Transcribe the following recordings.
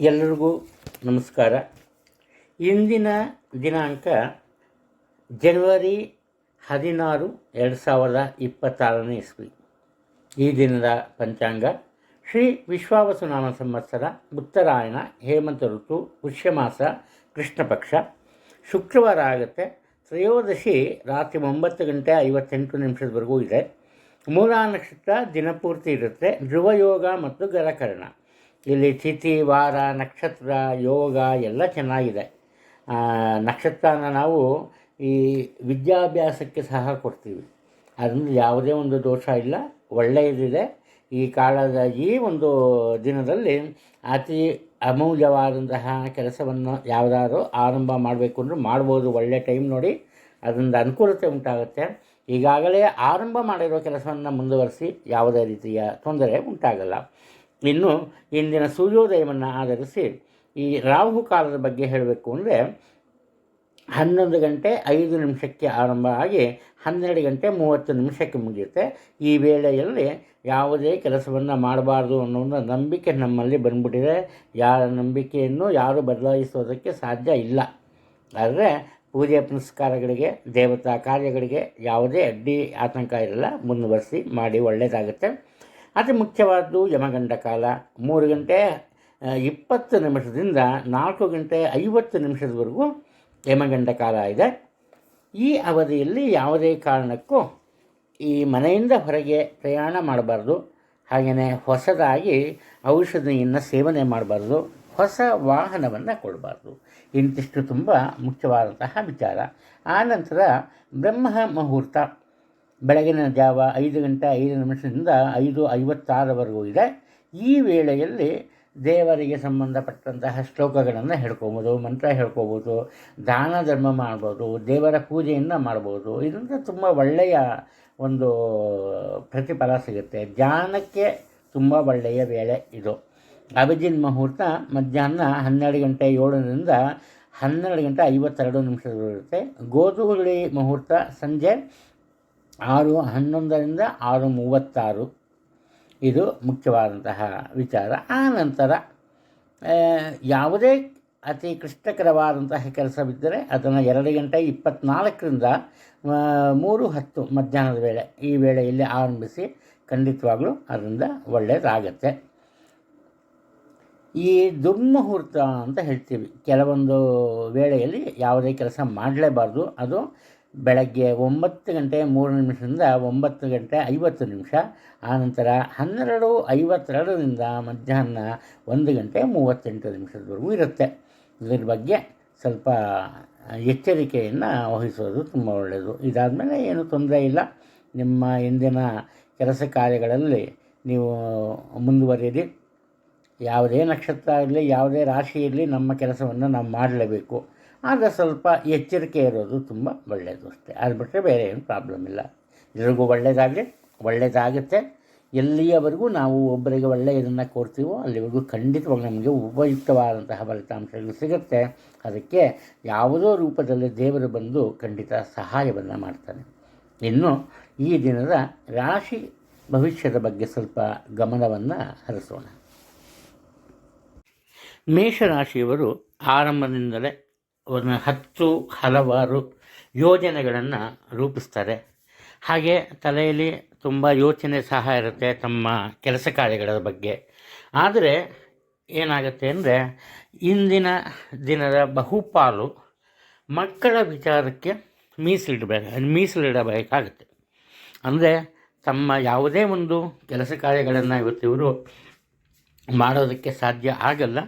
ಎಲ್ಲರಿಗೂ ನಮಸ್ಕಾರ. ಇಂದಿನ ದಿನಾಂಕ ಜನವರಿ ಹದಿನಾರು ಎರಡು ಸಾವಿರದ ಇಪ್ಪತ್ತಾರನೇ ಇಸ್ವಿ. ಈ ದಿನದ ಪಂಚಾಂಗ ಶ್ರೀ ವಿಶ್ವಾವಸುನಾಮ ಸಂವತ್ಸರ ಉತ್ತರಾಯಣ ಹೇಮಂತ ಋತು ಪುಷ್ಯಮಾಸ ಕೃಷ್ಣ ಪಕ್ಷ. ಶುಕ್ರವಾರ ಆಗುತ್ತೆ. ತ್ರಯೋದಶಿ ರಾತ್ರಿ ಒಂಬತ್ತು ಗಂಟೆ ಐವತ್ತೆಂಟು ನಿಮಿಷದವರೆಗೂ ಇದೆ. ಮೂಲ ನಕ್ಷತ್ರ ದಿನಪೂರ್ತಿ ಇರುತ್ತೆ. ಧ್ರುವಯೋಗ ಮತ್ತು ಗರಕರಣ. ಇಲ್ಲಿ ತಿಥಿ, ವಾರ, ನಕ್ಷತ್ರ, ಯೋಗ ಎಲ್ಲ ಚೆನ್ನಾಗಿದೆ. ನಕ್ಷತ್ರನ ನಾವು ಈ ವಿದ್ಯಾಭ್ಯಾಸಕ್ಕೆ ಸಹ ಕೊಡ್ತೀವಿ. ಅದರಿಂದ ಯಾವುದೇ ಒಂದು ದೋಷ ಇಲ್ಲ. ಒಳ್ಳೆಯದಿದೆ. ಈ ಕಾಲದ ಈ ಒಂದು ದಿನದಲ್ಲಿ ಅತಿ ಅಮೂಲ್ಯವಾದಂತಹ ಕೆಲಸವನ್ನು ಯಾವುದಾದ್ರೂ ಆರಂಭ ಮಾಡಬೇಕು ಅಂದ್ರೆ ಮಾಡ್ಬೋದು. ಒಳ್ಳೆ ಟೈಮ್ ನೋಡಿ ಅದರಿಂದ ಅನುಕೂಲತೆ ಉಂಟಾಗುತ್ತೆ. ಈಗಾಗಲೇ ಆರಂಭ ಮಾಡಿರೋ ಕೆಲಸವನ್ನು ಮುಂದುವರಿಸಿ ಯಾವುದೇ ರೀತಿಯ ತೊಂದರೆ ಉಂಟಾಗಲ್ಲ. ಇನ್ನು ಇಂದಿನ ಸೂರ್ಯೋದಯವನ್ನು ಆಧರಿಸಿ ಈ ರಾಹು ಕಾಲದ ಬಗ್ಗೆ ಹೇಳಬೇಕು ಅಂದರೆ ಹನ್ನೊಂದು ಗಂಟೆ ಐದು ನಿಮಿಷಕ್ಕೆ ಆರಂಭ ಆಗಿ ಹನ್ನೆರಡು ಗಂಟೆ ಮೂವತ್ತು ನಿಮಿಷಕ್ಕೆ ಮುಗಿಯುತ್ತೆ. ಈ ವೇಳೆಯಲ್ಲಿ ಯಾವುದೇ ಕೆಲಸವನ್ನು ಮಾಡಬಾರ್ದು ಅನ್ನೋ ಒಂದು ನಂಬಿಕೆ ನಮ್ಮಲ್ಲಿ ಬಂದ್ಬಿಟ್ಟಿದೆ. ಯಾರ ನಂಬಿಕೆಯನ್ನು ಯಾರು ಬದಲಾಯಿಸೋದಕ್ಕೆ ಸಾಧ್ಯ ಇಲ್ಲ. ಆದರೆ ಪೂಜೆ ಪುನಸ್ಕಾರಗಳಿಗೆ, ದೇವತಾ ಕಾರ್ಯಗಳಿಗೆ ಯಾವುದೇ ಅಡ್ಡಿ, ಆತಂಕ ಇರಲ್ಲ. ಮುಂದುವರಿಸಿ ಮಾಡಿ ಒಳ್ಳೆಯದಾಗುತ್ತೆ ಅತಿ ಮುಖ್ಯವಾದ್ದು ಯಮಗಂಡ ಕಾಲ. ಮೂರು ಗಂಟೆ ಇಪ್ಪತ್ತು ನಿಮಿಷದಿಂದ ನಾಲ್ಕು ಗಂಟೆ ಐವತ್ತು ನಿಮಿಷದವರೆಗೂ ಯಮಗಂಡ ಕಾಲ ಇದೆ. ಈ ಅವಧಿಯಲ್ಲಿ ಯಾವುದೇ ಕಾರಣಕ್ಕೂ ಈ ಮನೆಯಿಂದ ಹೊರಗೆ ಪ್ರಯಾಣ ಮಾಡಬಾರ್ದು. ಹಾಗೆಯೇ ಹೊಸದಾಗಿ ಔಷಧಿಯನ್ನು ಸೇವನೆ ಮಾಡಬಾರ್ದು. ಹೊಸ ವಾಹನವನ್ನು ಕೊಡಬಾರ್ದು. ಇಂತಿಷ್ಟು ತುಂಬ ಮುಖ್ಯವಾದಂತಹ ವಿಚಾರ. ಆನಂತರ ಬ್ರಹ್ಮ ಮುಹೂರ್ತ. ಬೆಳಗಿನ ಜಾವ ಐದು ಗಂಟೆ ಐದು ನಿಮಿಷದಿಂದ ಐದು ಐವತ್ತಾರವರೆಗೂ ಇದೆ. ಈ ವೇಳೆಯಲ್ಲಿ ದೇವರಿಗೆ ಸಂಬಂಧಪಟ್ಟಂತಹ ಶ್ಲೋಕಗಳನ್ನು ಹೇಳ್ಕೊಬೋದು, ಮಂತ್ರ ಹೇಳ್ಕೊಬೋದು, ದಾನ ಧರ್ಮ ಮಾಡ್ಬೋದು, ದೇವರ ಪೂಜೆಯನ್ನು ಮಾಡ್ಬೋದು. ಇದರಿಂದ ತುಂಬ ಒಳ್ಳೆಯ ಒಂದು ಪ್ರತಿಫಲ ಸಿಗುತ್ತೆ. ಧ್ಯಾನಕ್ಕೆ ತುಂಬ ಒಳ್ಳೆಯ ವೇಳೆ ಇದು. ಅಭಿಜಿನ್ ಮುಹೂರ್ತ ಮಧ್ಯಾಹ್ನ ಹನ್ನೆರಡು ಗಂಟೆ ಏಳರಿಂದ ಹನ್ನೆರಡು ಗಂಟೆ ಐವತ್ತೆರಡು ನಿಮಿಷದಲ್ಲಿರುತ್ತೆ ಗೋಧುಗಳಿ ಮುಹೂರ್ತ ಸಂಜೆ ಆರು ಹನ್ನೊಂದರಿಂದ ಆರು ಮೂವತ್ತಾರು. ಇದು ಮುಖ್ಯವಾದಂತಹ ವಿಚಾರ. ಆ ನಂತರ ಯಾವುದೇ ಅತಿ ಕ್ಲಿಷ್ಟಕರವಾದಂತಹ ಕೆಲಸವಿದ್ದರೆ ಅದನ್ನು ಎರಡು ಗಂಟೆ ಇಪ್ಪತ್ತ್ನಾಲ್ಕರಿಂದ ಮೂರು ಹತ್ತು ಮಧ್ಯಾಹ್ನದ ವೇಳೆ, ಈ ವೇಳೆಯಲ್ಲಿ ಆರಂಭಿಸಿ ಖಂಡಿತವಾಗಲೂ ಅದರಿಂದ ಒಳ್ಳೆಯದಾಗತ್ತೆ. ಈ ದುರ್ಮುಹೂರ್ತ ಅಂತ ಹೇಳ್ತೀವಿ. ಕೆಲವೊಂದು ವೇಳೆಯಲ್ಲಿ ಯಾವುದೇ ಕೆಲಸ ಮಾಡಲೇಬಾರ್ದು. ಅದು ಬೆಳಗ್ಗೆ ಒಂಬತ್ತು ಗಂಟೆ ಮೂರು ನಿಮಿಷದಿಂದ ಒಂಬತ್ತು ಗಂಟೆ ಐವತ್ತು ನಿಮಿಷ ಆನಂತರ ಹನ್ನೆರಡು ಐವತ್ತೆರಡರಿಂದ ಮಧ್ಯಾಹ್ನ ಒಂದು ಗಂಟೆ ಮೂವತ್ತೆಂಟು ನಿಮಿಷದವರೆಗೂ ಇರುತ್ತೆ. ಇದ್ರ ಬಗ್ಗೆ ಸ್ವಲ್ಪ ಎಚ್ಚರಿಕೆಯನ್ನು ವಹಿಸೋದು ತುಂಬ ಒಳ್ಳೆಯದು. ಇದಾದಮೇಲೆ ಏನು ತೊಂದರೆ ಇಲ್ಲ. ನಿಮ್ಮ ಇಂದಿನ ಕೆಲಸ ಕಾರ್ಯಗಳಲ್ಲಿ ನೀವು ಮುಂದುವರಿಯಿರಿ ಯಾವುದೇ ನಕ್ಷತ್ರ ಇರಲಿ, ಯಾವುದೇ ರಾಶಿ ಇರಲಿ, ನಮ್ಮ ಕೆಲಸವನ್ನು ನಾವು ಮಾಡಲೇಬೇಕು. ಆದರೆ ಸ್ವಲ್ಪ ಎಚ್ಚರಿಕೆ ಇರೋದು ತುಂಬ ಒಳ್ಳೆಯದು ಅಷ್ಟೇ. ಅದು ಬಿಟ್ಟರೆ ಬೇರೆ ಏನು ಪ್ರಾಬ್ಲಮ್ ಇಲ್ಲ. ಎಲ್ರಿಗೂ ಒಳ್ಳೆಯದಾಗಲಿ ಒಳ್ಳೆಯದಾಗುತ್ತೆ ಎಲ್ಲಿಯವರೆಗೂ ನಾವು ಒಬ್ಬರಿಗೆ ಒಳ್ಳೆಯದನ್ನು ಕೋರ್ತೀವೋ ಅಲ್ಲಿವರೆಗೂ ಖಂಡಿತವಾಗಿ ನಮಗೆ ಉಪಯುಕ್ತವಾದಂತಹ ಫಲಿತಾಂಶಗಳು ಸಿಗುತ್ತೆ. ಅದಕ್ಕೆ ಯಾವುದೋ ರೂಪದಲ್ಲಿ ದೇವರು ಬಂದು ಖಂಡಿತ ಸಹಾಯವನ್ನು ಮಾಡ್ತಾನೆ. ಇನ್ನು ಈ ದಿನದ ರಾಶಿ ಭವಿಷ್ಯದ ಬಗ್ಗೆ ಸ್ವಲ್ಪ ಗಮನವನ್ನು ಹರಿಸೋಣ. ಮೇಷರಾಶಿಯವರು ಆರಂಭದಿಂದಲೇ ಹತ್ತು ಹಲವಾರು ಯೋಜನೆಗಳನ್ನು ರೂಪಿಸ್ತಾರೆ. ಹಾಗೆ ತಲೆಯಲ್ಲಿ ತುಂಬ ಯೋಚನೆ ಸಹ ಇರುತ್ತೆ ತಮ್ಮ ಕೆಲಸ ಕಾರ್ಯಗಳ ಬಗ್ಗೆ. ಆದರೆ ಏನಾಗುತ್ತೆ ಅಂದರೆ ಇಂದಿನ ದಿನದ ಬಹುಪಾಲು ಮಕ್ಕಳ ವಿಚಾರಕ್ಕೆ ಮೀಸಲಿಡಬೇಕು ಮೀಸಲಿಡಬೇಕಾಗುತ್ತೆ. ಅಂದರೆ ತಮ್ಮ ಯಾವುದೇ ಒಂದು ಕೆಲಸ ಕಾರ್ಯಗಳನ್ನು ಇವತ್ತು ಇವರು ಮಾಡೋದಕ್ಕೆ ಸಾಧ್ಯ ಆಗಲ್ಲ.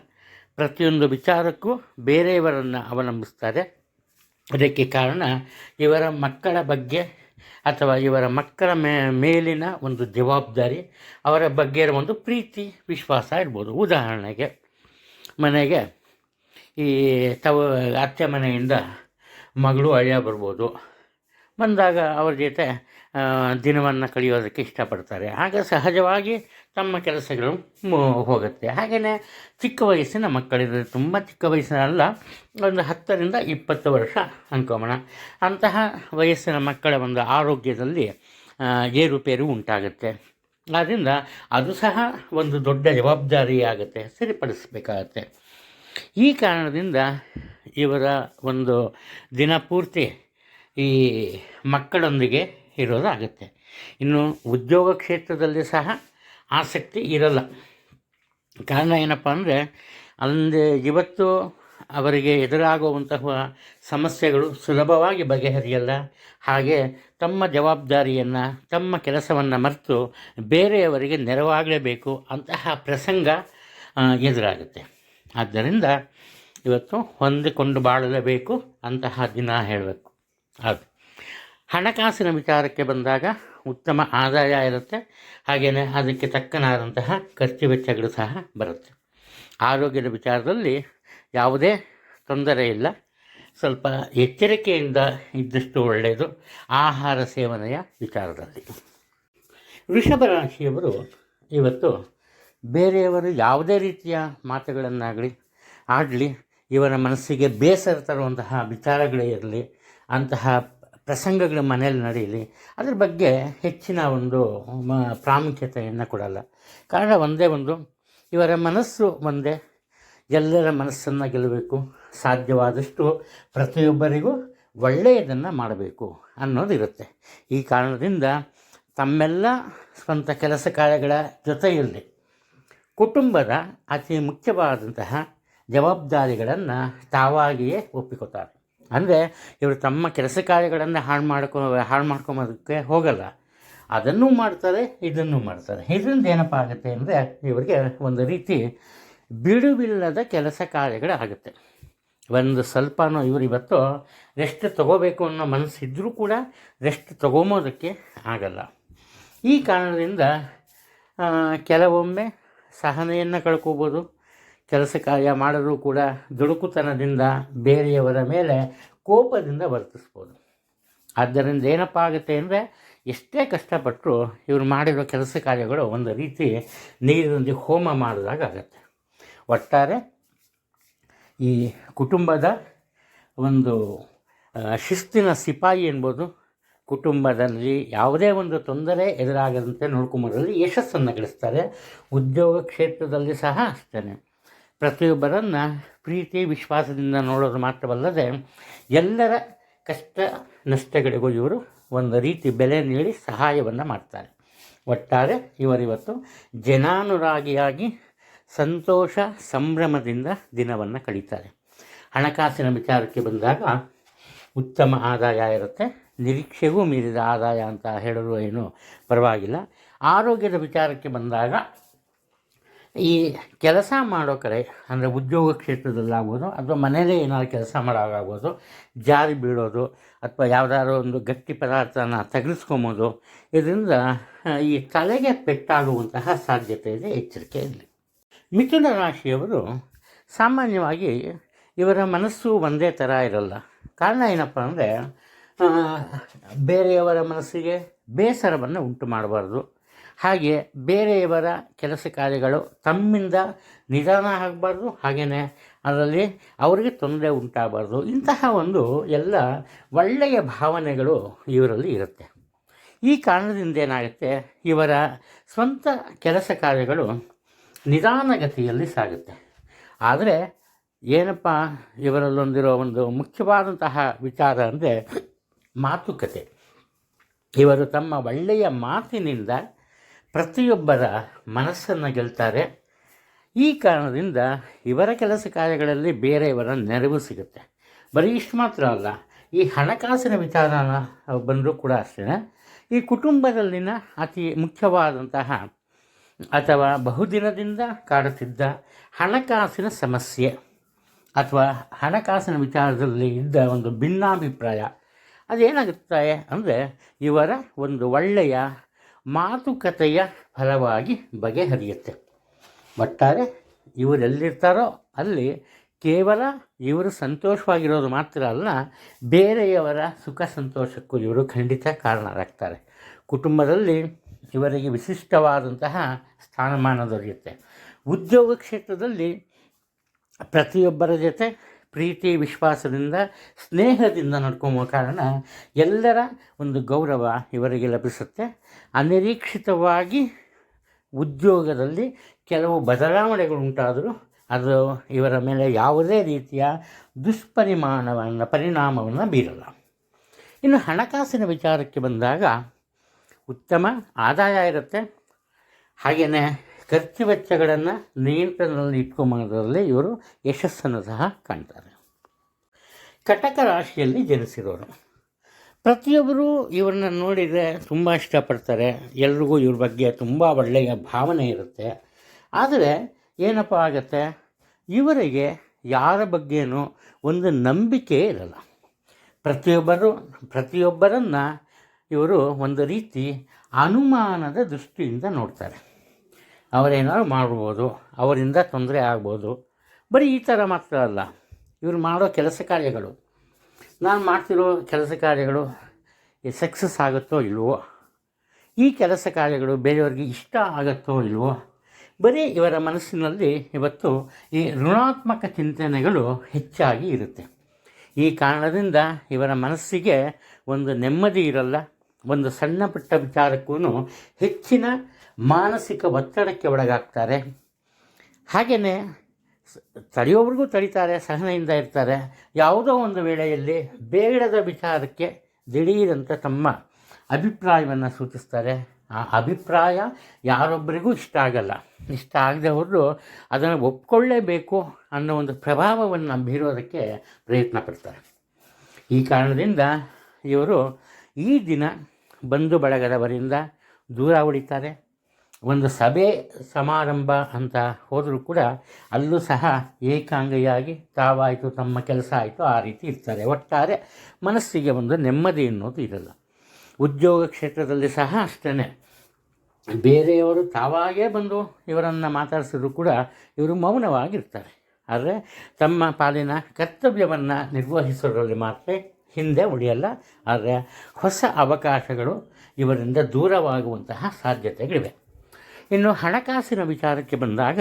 ಪ್ರತಿಯೊಂದು ವಿಚಾರಕ್ಕೂ ಬೇರೆಯವರನ್ನು ಅವಲಂಬಿಸ್ತಾರೆ. ಅದಕ್ಕೆ ಕಾರಣ ಇವರ ಮಕ್ಕಳ ಬಗ್ಗೆ ಅಥವಾ ಇವರ ಮಕ್ಕಳ ಮೇ, ಮೇಲಿನ ಒಂದು ಜವಾಬ್ದಾರಿ, ಅವರ ಬಗ್ಗೆ ಒಂದು ಪ್ರೀತಿ, ವಿಶ್ವಾಸ ಇರ್ಬೋದು. ಉದಾಹರಣೆಗೆ, ಮನೆಗೆ ಈ ತವ, ಅತ್ತೆ ಮನೆಯಿಂದ ಮಗಳು ಅಳಿಯ ಬರ್ಬೋದು. ಬಂದಾಗ ಅವ್ರ ಜೊತೆ ದಿನವನ್ನು ಕಳೆಯೋದಕ್ಕೆ ಇಷ್ಟಪಡ್ತಾರೆ. ಆಗ ಸಹಜವಾಗಿ ತಮ್ಮ ಕೆಲಸಗಳು ಹೋಗುತ್ತೆ. ಹಾಗೆಯೇ ಚಿಕ್ಕ ವಯಸ್ಸಿನ ಮಕ್ಕಳಿದ್ರೆ ತುಂಬ ಚಿಕ್ಕ ವಯಸ್ಸಿನಲ್ಲ, ಒಂದು ಹತ್ತರಿಂದ ಇಪ್ಪತ್ತು ವರ್ಷ ಅನ್ಕೋಮಣ ಅಂತಹ ವಯಸ್ಸಿನ ಮಕ್ಕಳ ಒಂದು ಆರೋಗ್ಯದಲ್ಲಿ ಏರುಪೇರು ಉಂಟಾಗುತ್ತೆ. ಆದ್ದರಿಂದ ಅದು ಸಹ ಒಂದು ದೊಡ್ಡ ಜವಾಬ್ದಾರಿಯಾಗುತ್ತೆ, ಸರಿಪಡಿಸಬೇಕಾಗತ್ತೆ. ಈ ಕಾರಣದಿಂದ ಇವರ ಒಂದು ದಿನಪೂರ್ತಿ ಈ ಮಕ್ಕಳೊಂದಿಗೆ ಇರೋದಾಗುತ್ತೆ. ಇನ್ನು ಉದ್ಯೋಗ ಕ್ಷೇತ್ರದಲ್ಲಿ ಸಹ ಆಸಕ್ತಿ ಇರಲ್ಲ. ಕಾರಣ ಏನಪ್ಪ ಅಂದರೆ ಅಲ್ಲಿ ಇವತ್ತು ಅವರಿಗೆ ಎದುರಾಗುವಂತಹ ಸಮಸ್ಯೆಗಳು ಸುಲಭವಾಗಿ ಬಗೆಹರಿಯಲ್ಲ. ಹಾಗೆ ತಮ್ಮ ಜವಾಬ್ದಾರಿಯನ್ನು, ತಮ್ಮ ಕೆಲಸವನ್ನು ಮರೆತು ಬೇರೆಯವರಿಗೆ ನೆರವಾಗಲೇಬೇಕು ಅಂತಹ ಪ್ರಸಂಗ ಎದುರಾಗುತ್ತೆ. ಆದ್ದರಿಂದ ಇವತ್ತು ಹೊಂದಿಕೊಂಡು ಬಾಳಲೇಬೇಕು ಅಂತಹ ದಿನ ಹೇಳಬೇಕು. ಅದು ಹಣಕಾಸಿನ ವಿಚಾರಕ್ಕೆ ಬಂದಾಗ ಉತ್ತಮ ಆದಾಯ ಇರುತ್ತೆ, ಹಾಗೆಯೇ ಅದಕ್ಕೆ ತಕ್ಕನಾದಂತಹ ಖರ್ಚು ವೆಚ್ಚಗಳು ಸಹ ಬರುತ್ತೆ. ಆರೋಗ್ಯದ ವಿಚಾರದಲ್ಲಿ ಯಾವುದೇ ತೊಂದರೆ ಇಲ್ಲ. ಸ್ವಲ್ಪ ಎಚ್ಚರಿಕೆಯಿಂದ ಇದ್ದಷ್ಟು ಒಳ್ಳೆಯದು ಆಹಾರ ಸೇವನೆಯ ವಿಚಾರದಲ್ಲಿ. ವೃಷಭ ರಾಶಿಯವರು ಇವತ್ತು ಬೇರೆಯವರು ಯಾವುದೇ ರೀತಿಯ ಮಾತುಗಳನ್ನಾಗಲಿ ಆಡಲಿ ಇವರ ಮನಸ್ಸಿಗೆ ಬೇಸರ ತರುವಂತಹ ವಿಚಾರಗಳೇ ಇರಲಿ ಅಂತಹ ಪ್ರಸಂಗಗಳು ಮನೆಯಲ್ಲಿ ನಡೆಯಲಿ, ಅದ್ರ ಬಗ್ಗೆ ಹೆಚ್ಚಿನ ಒಂದು, ಮ, ಪ್ರಾಮುಖ್ಯತೆಯನ್ನು ಕೊಡಲ್ಲ. ಕಾರಣ ಒಂದೇ ಒಂದು, ಇವರ ಮನಸ್ಸು ಒಂದೇ, ಎಲ್ಲರ ಮನಸ್ಸನ್ನು ಗೆಲ್ಲಬೇಕು, ಸಾಧ್ಯವಾದಷ್ಟು ಪ್ರತಿಯೊಬ್ಬರಿಗೂ ಒಳ್ಳೆಯದನ್ನು ಮಾಡಬೇಕು ಅನ್ನೋದಿರುತ್ತೆ. ಈ ಕಾರಣದಿಂದ ತಮ್ಮೆಲ್ಲ ಸ್ವಂತ ಕೆಲಸ ಕಾರ್ಯಗಳ ಜೊತೆಯಲ್ಲಿ ಕುಟುಂಬದ ಅತಿ ಮುಖ್ಯವಾದಂತಹ ಜವಾಬ್ದಾರಿಗಳನ್ನು ತಾವಾಗಿಯೇ ಒಪ್ಪಿಕೊತಾರೆ. ಅಂದರೆ ಇವರು ತಮ್ಮ ಕೆಲಸ ಕಾರ್ಯಗಳನ್ನು ಹಾಳು ಮಾಡ್ಕೊ, ಹಾಳು ಮಾಡ್ಕೊಂಬೋದಕ್ಕೆ ಹೋಗಲ್ಲ. ಅದನ್ನೂ ಮಾಡ್ತಾರೆ, ಇದನ್ನೂ ಮಾಡ್ತಾರೆ. ಇದರಿಂದ ಏನಪ್ಪ ಆಗುತ್ತೆ ಅಂದರೆ ಇವರಿಗೆ ಒಂದು ರೀತಿ ಬಿಡುವಿಲ್ಲದ ಕೆಲಸ ಕಾರ್ಯಗಳಾಗುತ್ತೆ. ಒಂದು ಸ್ವಲ್ಪನೂ ಇವರು ಇವತ್ತು ರೆಸ್ಟ್ ತಗೋಬೇಕು ಅನ್ನೋ ಮನಸ್ಸಿದ್ರೂ ಕೂಡ ರೆಸ್ಟ್ ತೊಗೊಂಬೋದಕ್ಕೆ ಆಗಲ್ಲ. ಈ ಕಾರಣದಿಂದ ಕೆಲವೊಮ್ಮೆ ಸಹನೆಯನ್ನು ಕಳ್ಕೋಬೋದು. ಕೆಲಸ ಕಾರ್ಯ ಮಾಡಲು ಕೂಡ ದುಡುಕುತನದಿಂದ ಬೇರೆಯವರ ಮೇಲೆ ಕೋಪದಿಂದ ವರ್ತಿಸ್ಬೋದು. ಆದ್ದರಿಂದ ಏನಪ್ಪ ಆಗುತ್ತೆ ಅಂದರೆ ಎಷ್ಟೇ ಕಷ್ಟಪಟ್ಟರು ಇವರು ಮಾಡಿರೋ ಕೆಲಸ ಕಾರ್ಯಗಳು ಒಂದು ರೀತಿ ನೀರಿನೊಂದಿಗೆ ಹೋಮ ಮಾಡಿದಾಗ ಆಗತ್ತೆ. ಒಟ್ಟಾರೆ ಈ ಕುಟುಂಬದ ಒಂದು ಶಿಸ್ತಿನ ಸಿಪಾಯಿ ಎನ್ಬೋದು ಕುಟುಂಬದಲ್ಲಿ ಯಾವುದೇ ಒಂದು ತೊಂದರೆ ಎದುರಾಗದಂತೆ ನೋಡ್ಕೊಂಬರಲ್ಲಿ ಯಶಸ್ಸನ್ನು ಗಳಿಸ್ತಾರೆ. ಉದ್ಯೋಗ ಕ್ಷೇತ್ರದಲ್ಲಿ ಸಹ ಅಷ್ಟೇ ಪ್ರತಿಯೊಬ್ಬರನ್ನು ಪ್ರೀತಿ, ವಿಶ್ವಾಸದಿಂದ ನೋಡೋದು ಮಾತ್ರವಲ್ಲದೆ ಎಲ್ಲರ ಕಷ್ಟ ನಷ್ಟಗಳಿಗೂ ಇವರು ಒಂದು ರೀತಿ ಬೆಲೆ ನೀಡಿ ಸಹಾಯವನ್ನು ಮಾಡ್ತಾರೆ. ಒಟ್ಟಾರೆ ಇವರಿವತ್ತು ಜನಾನುರಾಗಿಯಾಗಿ ಸಂತೋಷ, ಸಂಭ್ರಮದಿಂದ ದಿನವನ್ನು ಕಳೀತಾರೆ. ಹಣಕಾಸಿನ ವಿಚಾರಕ್ಕೆ ಬಂದಾಗ ಉತ್ತಮ ಆದಾಯ ಇರುತ್ತೆ. ನಿರೀಕ್ಷೆಗೂ ಮೀರಿದ ಆದಾಯ ಅಂತ ಹೇಳಲು ಏನು ಪರವಾಗಿಲ್ಲ. ಆರೋಗ್ಯದ ವಿಚಾರಕ್ಕೆ ಬಂದಾಗ ಈ ಕೆಲಸ ಮಾಡೋ ಕಡೆ, ಅಂದರೆ ಉದ್ಯೋಗ ಕ್ಷೇತ್ರದಲ್ಲಾಗ್ಬೋದು, ಅಥವಾ ಮನೆಯಲ್ಲೇ ಏನಾದ್ರು ಕೆಲಸ ಮಾಡೋಕ್ಕಾಗ್ಬೋದು ಜಾರಿ ಬೀಳೋದು, ಅಥವಾ ಯಾವುದಾದ್ರು ಒಂದು ಗಟ್ಟಿ ಪದಾರ್ಥನ ತೆಗೆಸ್ಕೊಂಬೋದು ಇದರಿಂದ ಈ ತಲೆಗೆ ಪೆಟ್ಟಾಗುವಂತಹ ಸಾಧ್ಯತೆ ಇದೆ, ಎಚ್ಚರಿಕೆ ಇರಲಿ ಮಿಥುನ ರಾಶಿಯವರು ಸಾಮಾನ್ಯವಾಗಿ ಇವರ ಮನಸ್ಸು ಒಂದೇ ಥರ ಇರಲ್ಲ. ಕಾರಣ ಏನಪ್ಪ ಅಂದರೆ ಬೇರೆಯವರ ಮನಸ್ಸಿಗೆ ಬೇಸರವನ್ನು ಉಂಟು ಮಾಡಬಾರ್ದು. ಹಾಗೆ ಬೇರೆಯವರ ಕೆಲಸ ಕಾರ್ಯಗಳು ತಮ್ಮಿಂದ ನಿಧಾನ ಆಗಬಾರ್ದು ಹಾಗೆಯೇ ಅದರಲ್ಲಿ ಅವರಿಗೆ ತೊಂದರೆ ಉಂಟಾಗಬಾರ್ದು. ಇಂತಹ ಒಂದು ಎಲ್ಲ ಒಳ್ಳೆಯ ಭಾವನೆಗಳು ಇವರಲ್ಲಿ ಇರುತ್ತೆ. ಈ ಕಾರಣದಿಂದ ಏನಾಗುತ್ತೆ? ಇವರ ಸ್ವಂತ ಕೆಲಸ ಕಾರ್ಯಗಳು ನಿಧಾನಗತಿಯಲ್ಲಿ ಸಾಗುತ್ತೆ. ಆದರೆ ಏನಪ್ಪ? ಇವರಲ್ಲೊಂದಿರೋ ಒಂದು ಮುಖ್ಯವಾದಂತಹ ವಿಚಾರ ಅಂದರೆ ಮಾತುಕತೆ. ಇವರು ತಮ್ಮ ಒಳ್ಳೆಯ ಮಾತಿನಿಂದ ಪ್ರತಿಯೊಬ್ಬರ ಮನಸ್ಸನ್ನು ಗೆಲ್ತಾರೆ. ಈ ಕಾರಣದಿಂದ ಇವರ ಕೆಲಸ ಕಾರ್ಯಗಳಲ್ಲಿ ಬೇರೆಯವರ ನೆರವು ಸಿಗುತ್ತೆ. ಬರೀ ಇಷ್ಟು ಮಾತ್ರ ಅಲ್ಲ, ಈ ಹಣಕಾಸಿನ ವಿಚಾರ ಬಂದರೂ ಕೂಡ ಅಷ್ಟೇ. ಈ ಕುಟುಂಬದಲ್ಲಿನ ಅತಿ ಮುಖ್ಯವಾದಂತಹ ಅಥವಾ ಬಹುದಿನದಿಂದ ಕಾಡುತ್ತಿದ್ದ ಹಣಕಾಸಿನ ಸಮಸ್ಯೆ ಅಥವಾ ಹಣಕಾಸಿನ ವಿಚಾರದಲ್ಲಿ ಇದ್ದ ಒಂದು ಭಿನ್ನಾಭಿಪ್ರಾಯ, ಅದೇನಾಗುತ್ತೆ ಅಂದರೆ ಇವರ ಒಂದು ಒಳ್ಳೆಯ ಮಾತುಕತೆಯ ಫಲವಾಗಿ ಬಗೆಹರಿಯುತ್ತೆ. ಒಟ್ಟಾರೆ ಇವರೆಲ್ಲಿರ್ತಾರೋ ಅಲ್ಲಿ ಕೇವಲ ಇವರು ಸಂತೋಷವಾಗಿರೋದು ಮಾತ್ರ ಅಲ್ಲ, ಬೇರೆಯವರ ಸುಖ ಸಂತೋಷಕ್ಕೂ ಇವರು ಖಂಡಿತ ಕಾರಣರಾಗ್ತಾರೆ. ಕುಟುಂಬದಲ್ಲಿ ಇವರಿಗೆ ವಿಶಿಷ್ಟವಾದಂತಹ ಸ್ಥಾನಮಾನ ದೊರೆಯುತ್ತೆ. ಉದ್ಯೋಗ ಕ್ಷೇತ್ರದಲ್ಲಿ ಪ್ರತಿಯೊಬ್ಬರ ಜೊತೆ ಪ್ರೀತಿ, ವಿಶ್ವಾಸದಿಂದ, ಸ್ನೇಹದಿಂದ ನಡ್ಕೊಂಬೋ ಕಾರಣ ಎಲ್ಲರ ಒಂದು ಗೌರವ ಇವರಿಗೆ ಲಭಿಸುತ್ತೆ. ಅನಿರೀಕ್ಷಿತವಾಗಿ ಉದ್ಯೋಗದಲ್ಲಿ ಕೆಲವು ಬದಲಾವಣೆಗಳು ಉಂಟಾದರೂ ಅದು ಇವರ ಮೇಲೆ ಯಾವುದೇ ರೀತಿಯ ದುಷ್ಪರಿಮಾಣವನ್ನು, ಪರಿಣಾಮವನ್ನು ಬೀರಲ್ಲ. ಇನ್ನು ಹಣಕಾಸಿನ ವಿಚಾರಕ್ಕೆ ಬಂದಾಗ ಉತ್ತಮ ಆದಾಯ ಇರುತ್ತೆ. ಹಾಗೆಯೇ ಖರ್ಚು ವೆಚ್ಚಗಳನ್ನು ನಿಯಂತ್ರಣದಲ್ಲಿ ಇಟ್ಕೊಂಬಂದ್ರಲ್ಲಿ ಇವರು ಯಶಸ್ಸನ್ನು ಸಹ ಕಾಣ್ತಾರೆ. ಕಟಕ ರಾಶಿಯಲ್ಲಿ ಜನಿಸಿರೋರು ಪ್ರತಿಯೊಬ್ಬರು ಇವರನ್ನ ನೋಡಿದರೆ ತುಂಬ ಇಷ್ಟಪಡ್ತಾರೆ. ಎಲ್ರಿಗೂ ಇವ್ರ ಬಗ್ಗೆ ತುಂಬ ಒಳ್ಳೆಯ ಭಾವನೆ ಇರುತ್ತೆ. ಆದರೆ ಏನಪ್ಪ ಆಗುತ್ತೆ? ಇವರಿಗೆ ಯಾರ ಬಗ್ಗೆನೂ ಒಂದು ನಂಬಿಕೆ ಇರಲ್ಲ. ಪ್ರತಿಯೊಬ್ಬರು, ಪ್ರತಿಯೊಬ್ಬರನ್ನು ಇವರು ಒಂದು ರೀತಿ ಅನುಮಾನದ ದೃಷ್ಟಿಯಿಂದ ನೋಡ್ತಾರೆ. ಅವರೇನಾದ್ರು ಮಾಡ್ಬೋದು, ಅವರಿಂದ ತೊಂದರೆ ಆಗ್ಬೋದು. ಬರೀ ಈ ಥರ ಮಾತ್ರ ಅಲ್ಲ, ಇವ್ರು ಮಾಡೋ ಕೆಲಸ ಕಾರ್ಯಗಳು. ನಾನು ಮಾಡ್ತಿರೋ ಕೆಲಸ ಕಾರ್ಯಗಳು ಸಕ್ಸಸ್ ಆಗುತ್ತೋ ಇಲ್ವೋ, ಈ ಕೆಲಸ ಕಾರ್ಯಗಳು ಬೇರೆಯವ್ರಿಗೆ ಇಷ್ಟ ಆಗುತ್ತೋ ಇಲ್ವೋ, ಬರೀ ಇವರ ಮನಸ್ಸಿನಲ್ಲಿ ಇವತ್ತು ಈ ಋಣಾತ್ಮಕ ಚಿಂತನೆಗಳು ಹೆಚ್ಚಾಗಿ ಇರುತ್ತೆ. ಈ ಕಾರಣದಿಂದ ಇವರ ಮನಸ್ಸಿಗೆ ಒಂದು ನೆಮ್ಮದಿ ಇರಲ್ಲ, ಒಂದು ಸಣ್ಣ ಪುಟ್ಟ ವಿಚಾರಕ್ಕೂ ಹೆಚ್ಚಿನ ಮಾನಸಿಕ ಒತ್ತಡಕ್ಕೆ ಒಳಗಾಗ್ತಾರೆ. ಹಾಗೆಯೇ ತಡೆಯೋವ್ರಿಗೂ ತಡೀತಾರೆ, ಸಹನೆಯಿಂದ ಇರ್ತಾರೆ. ಯಾವುದೋ ಒಂದು ವೇಳೆಯಲ್ಲಿ ಬೇಡದ ವಿಚಾರಕ್ಕೆ ದಿಢೀರಂತ ತಮ್ಮ ಅಭಿಪ್ರಾಯವನ್ನು ಸೂಚಿಸ್ತಾರೆ. ಆ ಅಭಿಪ್ರಾಯ ಯಾರೊಬ್ಬರಿಗೂ ಇಷ್ಟ ಆಗಲ್ಲ. ಇಷ್ಟ ಆಗದವರು ಅದನ್ನು ಒಪ್ಕೊಳ್ಳೇಬೇಕು ಅನ್ನೋ ಒಂದು ಪ್ರಭಾವವನ್ನು ಬೀರೋದಕ್ಕೆ ಪ್ರಯತ್ನ ಪಡ್ತಾರೆ. ಈ ಕಾರಣದಿಂದ ಇವರು ಈ ದಿನ ಬಂಧು ಬಳಗದವರಿಂದ ದೂರ ಉಳಿತಾರೆ. ಒಂದು ಸಭೆ ಸಮಾರಂಭ ಅಂತ ಹೋದರೂ ಕೂಡ ಅಲ್ಲೂ ಸಹ ಏಕಾಂಗಿಯಾಗಿ ತಾವಾಯಿತು, ತಮ್ಮ ಕೆಲಸ ಆಯಿತು, ಆ ರೀತಿ ಇರ್ತಾರೆ. ಒಟ್ಟಾರೆ ಮನಸ್ಸಿಗೆ ಒಂದು ನೆಮ್ಮದಿ ಅನ್ನೋದು ಇರಲ್ಲ. ಉದ್ಯೋಗ ಕ್ಷೇತ್ರದಲ್ಲಿ ಸಹ ಅಷ್ಟೇ ಬೇರೆಯವರು ತಾವಾಗೇ ಬಂದು ಇವರನ್ನು ಮಾತಾಡಿಸಿದ್ರು ಕೂಡ ಇವರು ಮೌನವಾಗಿರ್ತಾರೆ. ಆದರೆ ತಮ್ಮ ಪಾಲಿನ ಕರ್ತವ್ಯವನ್ನು ನಿರ್ವಹಿಸೋದ್ರಲ್ಲಿ ಮಾತ್ರ ಹಿಂದೆ ಉಳಿಯಲ್ಲ. ಆದರೆ ಹೊಸ ಅವಕಾಶಗಳು ಇವರಿಂದ ದೂರವಾಗುವಂತಹ ಸಾಧ್ಯತೆಗಳಿವೆ. ಇನ್ನು ಹಣಕಾಸಿನ ವಿಚಾರಕ್ಕೆ ಬಂದಾಗ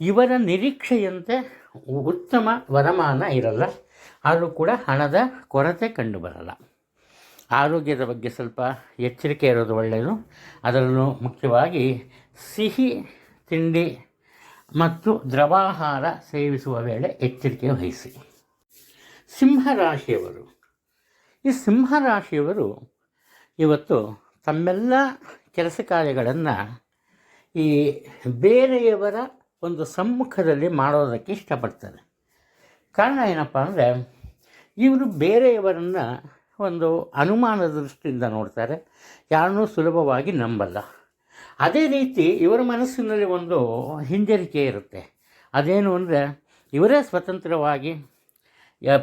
ಇವರ ನಿರೀಕ್ಷೆಯಂತೆ ಉತ್ತಮ ವರಮಾನ ಇರಲ್ಲ. ಆದರೂ ಕೂಡ ಹಣದ ಕೊರತೆ ಕಂಡುಬರಲ್ಲ ಆರೋಗ್ಯದ ಬಗ್ಗೆ ಸ್ವಲ್ಪ ಎಚ್ಚರಿಕೆ ಇರೋದು ಒಳ್ಳೆಯದು. ಅದರಲ್ಲೂ ಮುಖ್ಯವಾಗಿ ಸಿಹಿ ತಿಂಡಿ ಮತ್ತು ದ್ರವಾಹಾರ ಸೇವಿಸುವ ವೇಳೆ ಎಚ್ಚರಿಕೆ ವಹಿಸಿ. ಸಿಂಹರಾಶಿಯವರು. ಈ ಸಿಂಹರಾಶಿಯವರು ಇವತ್ತು ತಮ್ಮೆಲ್ಲ ಕೆಲಸ ಕಾರ್ಯಗಳನ್ನು ಈ ಬೇರೆಯವರ ಒಂದು ಸಮ್ಮುಖದಲ್ಲಿ ಮಾಡೋದಕ್ಕೆ ಇಷ್ಟಪಡ್ತಾರೆ. ಕಾರಣ ಏನಪ್ಪ ಅಂದರೆ, ಇವರು ಬೇರೆಯವರನ್ನು ಒಂದು ಅನುಮಾನದ ದೃಷ್ಟಿಯಿಂದ ನೋಡ್ತಾರೆ, ಯಾರನ್ನೂ ಸುಲಭವಾಗಿ ನಂಬಲ್ಲ. ಅದೇ ರೀತಿ ಇವರ ಮನಸ್ಸಿನಲ್ಲಿ ಒಂದು ಹಿಂಜರಿಕೆ ಇರುತ್ತೆ. ಅದೇನು ಅಂದರೆ, ಇವರೇ ಸ್ವತಂತ್ರವಾಗಿ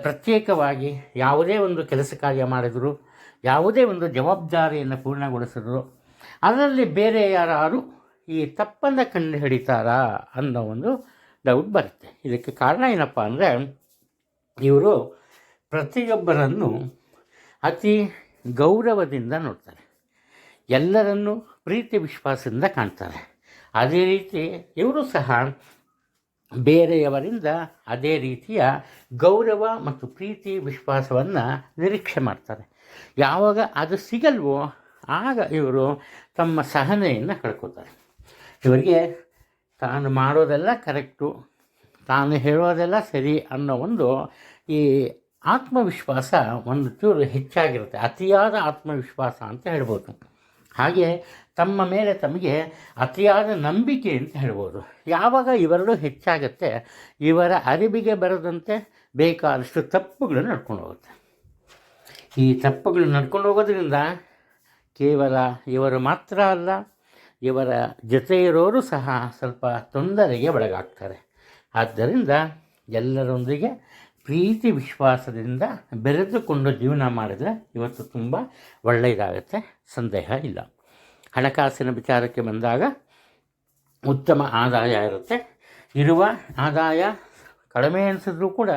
ಪ್ರತ್ಯೇಕವಾಗಿ ಯಾವುದೇ ಒಂದು ಕೆಲಸ ಕಾರ್ಯ ಮಾಡಿದರು, ಯಾವುದೇ ಒಂದು ಜವಾಬ್ದಾರಿಯನ್ನು ಪೂರ್ಣಗೊಳಿಸಿದ್ರು, ಅದರಲ್ಲಿ ಬೇರೆ ಯಾರು ಈ ತಪ್ಪನ್ನು ಕಂಡು ಹಿಡಿತಾರಾ ಅನ್ನೋ ಒಂದು ಡೌಟ್ ಬರುತ್ತೆ. ಇದಕ್ಕೆ ಕಾರಣ ಏನಪ್ಪ ಅಂದರೆ, ಇವರು ಪ್ರತಿಯೊಬ್ಬರನ್ನು ಅತಿ ಗೌರವದಿಂದ ನೋಡ್ತಾರೆ. ಎಲ್ಲರನ್ನೂ ಪ್ರೀತಿ ವಿಶ್ವಾಸದಿಂದ ಕಾಣ್ತಾರೆ. ಅದೇ ರೀತಿ ಇವರು ಸಹ ಬೇರೆಯವರಿಂದ ಅದೇ ರೀತಿಯ ಗೌರವ ಮತ್ತು ಪ್ರೀತಿ ವಿಶ್ವಾಸವನ್ನು ನಿರೀಕ್ಷೆ ಮಾಡ್ತಾರೆ. ಯಾವಾಗ ಅದು ಸಿಗಲ್ವೋ ಆಗ ಇವರು ತಮ್ಮ ಸಹನೆಯನ್ನು ಕಳ್ಕೊತಾರೆ. ಇವರಿಗೆ ತಾನು ಮಾಡೋದೆಲ್ಲ ಕರೆಕ್ಟು, ತಾನು ಹೇಳೋದೆಲ್ಲ ಸರಿ ಅನ್ನೋ ಒಂದು ಈ ಆತ್ಮವಿಶ್ವಾಸ ಒಂದು ಚೂರು ಹೆಚ್ಚಾಗಿರುತ್ತೆ, ಅತಿಯಾದ ಆತ್ಮವಿಶ್ವಾಸ ಅಂತ ಹೇಳ್ಬೋದು. ಹಾಗೆ ತಮ್ಮ ಮೇಲೆ ತಮಗೆ ಅತಿಯಾದ ನಂಬಿಕೆ ಅಂತ ಹೇಳ್ಬೋದು. ಯಾವಾಗ ಇವೆರಡೂ ಹೆಚ್ಚಾಗುತ್ತೆ, ಇವರ ಅರಿವಿಗೆ ಬರದಂತೆ ಬೇಕಾದಷ್ಟು ತಪ್ಪುಗಳು ನಡ್ಕೊಂಡು ಹೋಗುತ್ತೆ. ಈ ತಪ್ಪುಗಳು ನಡ್ಕೊಂಡು ಹೋಗೋದ್ರಿಂದ ಕೇವಲ ಇವರು ಮಾತ್ರ ಅಲ್ಲ ಇವರ ಜೊತೆ ಇರೋರು ಸಹ ಸ್ವಲ್ಪ ತೊಂದರೆಗೆ ಒಳಗಾಗ್ತಾರೆ. ಆದ್ದರಿಂದ ಎಲ್ಲರೊಂದಿಗೆ ಪ್ರೀತಿ ವಿಶ್ವಾಸದಿಂದ ಬೆರೆತುಕೊಂಡು ಜೀವನ ಮಾಡಿದರೆ ಇವತ್ತು ತುಂಬ ಒಳ್ಳೆಯದಾಗುತ್ತೆ, ಸಂದೇಹ ಇಲ್ಲ. ಹಣಕಾಸಿನ ವಿಚಾರಕ್ಕೆ ಬಂದಾಗ ಉತ್ತಮ ಆದಾಯ ಇರುತ್ತೆ. ಇರುವ ಆದಾಯ ಕಡಿಮೆ ಅನಿಸಿದ್ರೂ ಕೂಡ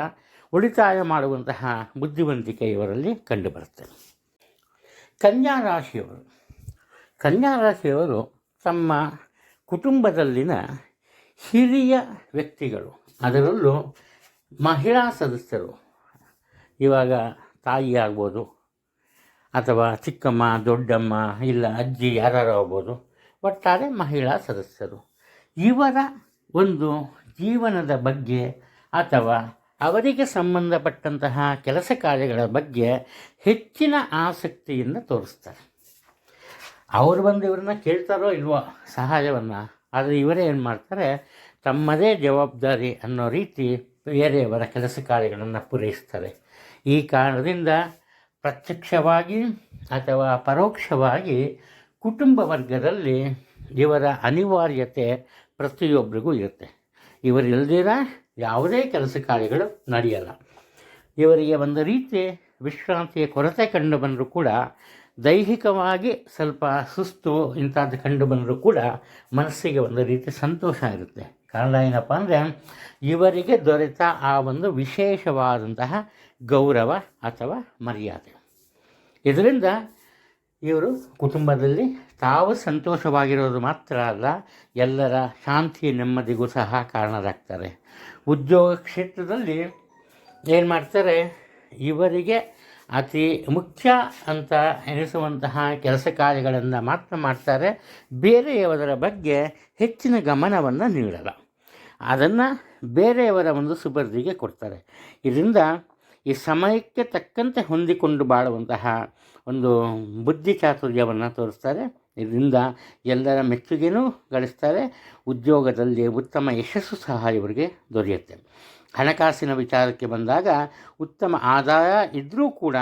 ಉಳಿತಾಯ ಮಾಡುವಂತಹ ಬುದ್ಧಿವಂತಿಕೆ ಇವರಲ್ಲಿ ಕಂಡುಬರುತ್ತೆ. ಕನ್ಯಾ ರಾಶಿಯವರು. ಕನ್ಯಾ ರಾಶಿಯವರು ತಮ್ಮ ಕುಟುಂಬದಲ್ಲಿನ ಹಿರಿಯ ವ್ಯಕ್ತಿಗಳು. ಅದರಲ್ಲೂ ಮಹಿಳಾ ಸದಸ್ಯರು. ಇವಾಗ ತಾಯಿ ಆಗ್ಬೋದು, ಅಥವಾ ಚಿಕ್ಕಮ್ಮ, ದೊಡ್ಡಮ್ಮ, ಇಲ್ಲ ಅಜ್ಜಿ ಯಾರು ಆಗ್ಬೋದು, ಒಟ್ಟಾರೆ ಮಹಿಳಾ ಸದಸ್ಯರು. ಇವರ ಒಂದು ಜೀವನದ ಬಗ್ಗೆ ಅಥವಾ ಅವರಿಗೆ ಸಂಬಂಧಪಟ್ಟಂತಹ ಕೆಲಸ ಕಾರ್ಯಗಳ ಬಗ್ಗೆ ಹೆಚ್ಚಿನ ಆಸಕ್ತಿಯಿಂದ ತೋರಿಸ್ತಾರೆ. ಅವರು ಬಂದು ಇವ್ರನ್ನ ಕೇಳ್ತಾರೋ ಇಲ್ವೋ ಸಹಾಯವನ್ನು ಆದರೆ ಇವರೇ ಏನು ಮಾಡ್ತಾರೆ? ತಮ್ಮದೇ ಜವಾಬ್ದಾರಿ ಅನ್ನೋ ರೀತಿ ಬೇರೆಯವರ ಕೆಲಸ ಕಾರ್ಯಗಳನ್ನು ಪೂರೈಸ್ತಾರೆ. ಈ ಕಾರಣದಿಂದ ಪ್ರತ್ಯಕ್ಷವಾಗಿ ಅಥವಾ ಪರೋಕ್ಷವಾಗಿ ಕುಟುಂಬ ವರ್ಗದಲ್ಲಿ ಇವರ ಅನಿವಾರ್ಯತೆ ಪ್ರತಿಯೊಬ್ಬರಿಗೂ ಇರುತ್ತೆ. ಇವರು ಇಲ್ದಿರ ಯಾವುದೇ ಕೆಲಸ ಕಾರ್ಯಗಳು ನಡೆಯಲ್ಲ. ಇವರಿಗೆ ಒಂದು ರೀತಿ ವಿಶ್ರಾಂತಿಯ ಕೊರತೆ ಕಂಡು ಬಂದರೂ ಕೂಡ ದೈಹಿಕವಾಗಿ ಸ್ವಲ್ಪ ಸುಸ್ತು ಇಂಥದ್ದು ಕಂಡು ಬಂದರೂ ಕೂಡ ಮನಸ್ಸಿಗೆ ಒಂದು ರೀತಿ ಸಂತೋಷ ಇರುತ್ತೆ. ಕಾರಣ ಏನಪ್ಪ ಅಂದರೆ ಇವರಿಗೆ ದೊರೆತ ಆ ಒಂದು ವಿಶೇಷವಾದಂತಹ ಗೌರವ ಅಥವಾ ಮರ್ಯಾದೆ. ಇದರಿಂದ ಇವರು ಕುಟುಂಬದಲ್ಲಿ ತಾವು ಸಂತೋಷವಾಗಿರೋದು ಮಾತ್ರ ಅಲ್ಲ, ಎಲ್ಲರ ಶಾಂತಿ ನೆಮ್ಮದಿಗೂ ಸಹ ಕಾರಣರಾಗ್ತಾರೆ. ಉದ್ಯೋಗ ಕ್ಷೇತ್ರದಲ್ಲಿ ಏನು ಮಾಡ್ತಾರೆ, ಇವರಿಗೆ ಅತಿ ಮುಖ್ಯ ಅಂತ ಎನಿಸುವಂತಹ ಕೆಲಸ ಕಾರ್ಯಗಳನ್ನು ಮಾತ್ರ ಮಾಡ್ತಾರೆ. ಬೇರೆಯವರ ಬಗ್ಗೆ ಹೆಚ್ಚಿನ ಗಮನವನ್ನು ನೀಡಲ್ಲ. ಅದನ್ನು ಬೇರೆಯವರ ಒಂದು ಸುಬರ್ದಿಗೆ ಕೊಡ್ತಾರೆ. ಇದರಿಂದ ಈ ಸಮಯಕ್ಕೆ ತಕ್ಕಂತೆ ಹೊಂದಿಕೊಂಡು ಬಾಳುವಂತಹ ಒಂದು ಬುದ್ಧಿ ಚಾತುರ್ಯವನ್ನು ತೋರಿಸ್ತಾರೆ. ಇದರಿಂದ ಎಲ್ಲರ ಮೆಚ್ಚುಗೆನೂ ಗಳಿಸ್ತಾರೆ. ಉದ್ಯೋಗದಲ್ಲಿ ಉತ್ತಮ ಯಶಸ್ಸು ಸಹ ಇವರಿಗೆ ದೊರೆಯುತ್ತೆ. ಹಣಕಾಸಿನ ವಿಚಾರಕ್ಕೆ ಬಂದಾಗ ಉತ್ತಮ ಆದಾಯ ಇದ್ದರೂ ಕೂಡ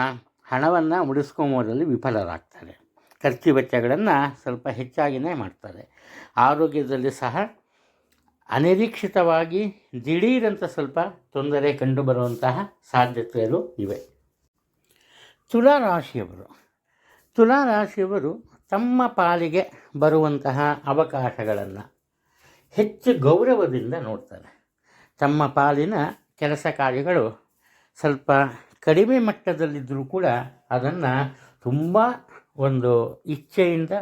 ಹಣವನ್ನು ಉಳಿಸ್ಕೊಂಬೋದ್ರಲ್ಲಿ ವಿಫಲರಾಗ್ತಾರೆ. ಖರ್ಚು ವೆಚ್ಚಗಳನ್ನು ಸ್ವಲ್ಪ ಹೆಚ್ಚಾಗಿಯೇ ಮಾಡ್ತಾರೆ. ಆರೋಗ್ಯದಲ್ಲಿ ಸಹ ಅನಿರೀಕ್ಷಿತವಾಗಿ ದಿಢೀರಂತ ಸ್ವಲ್ಪ ತೊಂದರೆ ಕಂಡುಬರುವಂತಹ ಸಾಧ್ಯತೆಗಳು ಇವೆ. ತುಲಾ ರಾಶಿಯವರು ತುಲಾ ರಾಶಿಯವರು ತಮ್ಮ ಪಾಲಿಗೆ ಬರುವಂತಹ ಅವಕಾಶಗಳನ್ನು ಹೆಚ್ಚು ಗೌರವದಿಂದ ನೋಡ್ತಾರೆ. ತಮ್ಮ ಪಾಲಿನ ಕೆಲಸ ಕಾರ್ಯಗಳು ಸ್ವಲ್ಪ ಕಡಿಮೆ ಮಟ್ಟದಲ್ಲಿದ್ದರೂ ಕೂಡ ಅದನ್ನು ತುಂಬ ಒಂದು ಇಚ್ಛೆಯಿಂದ,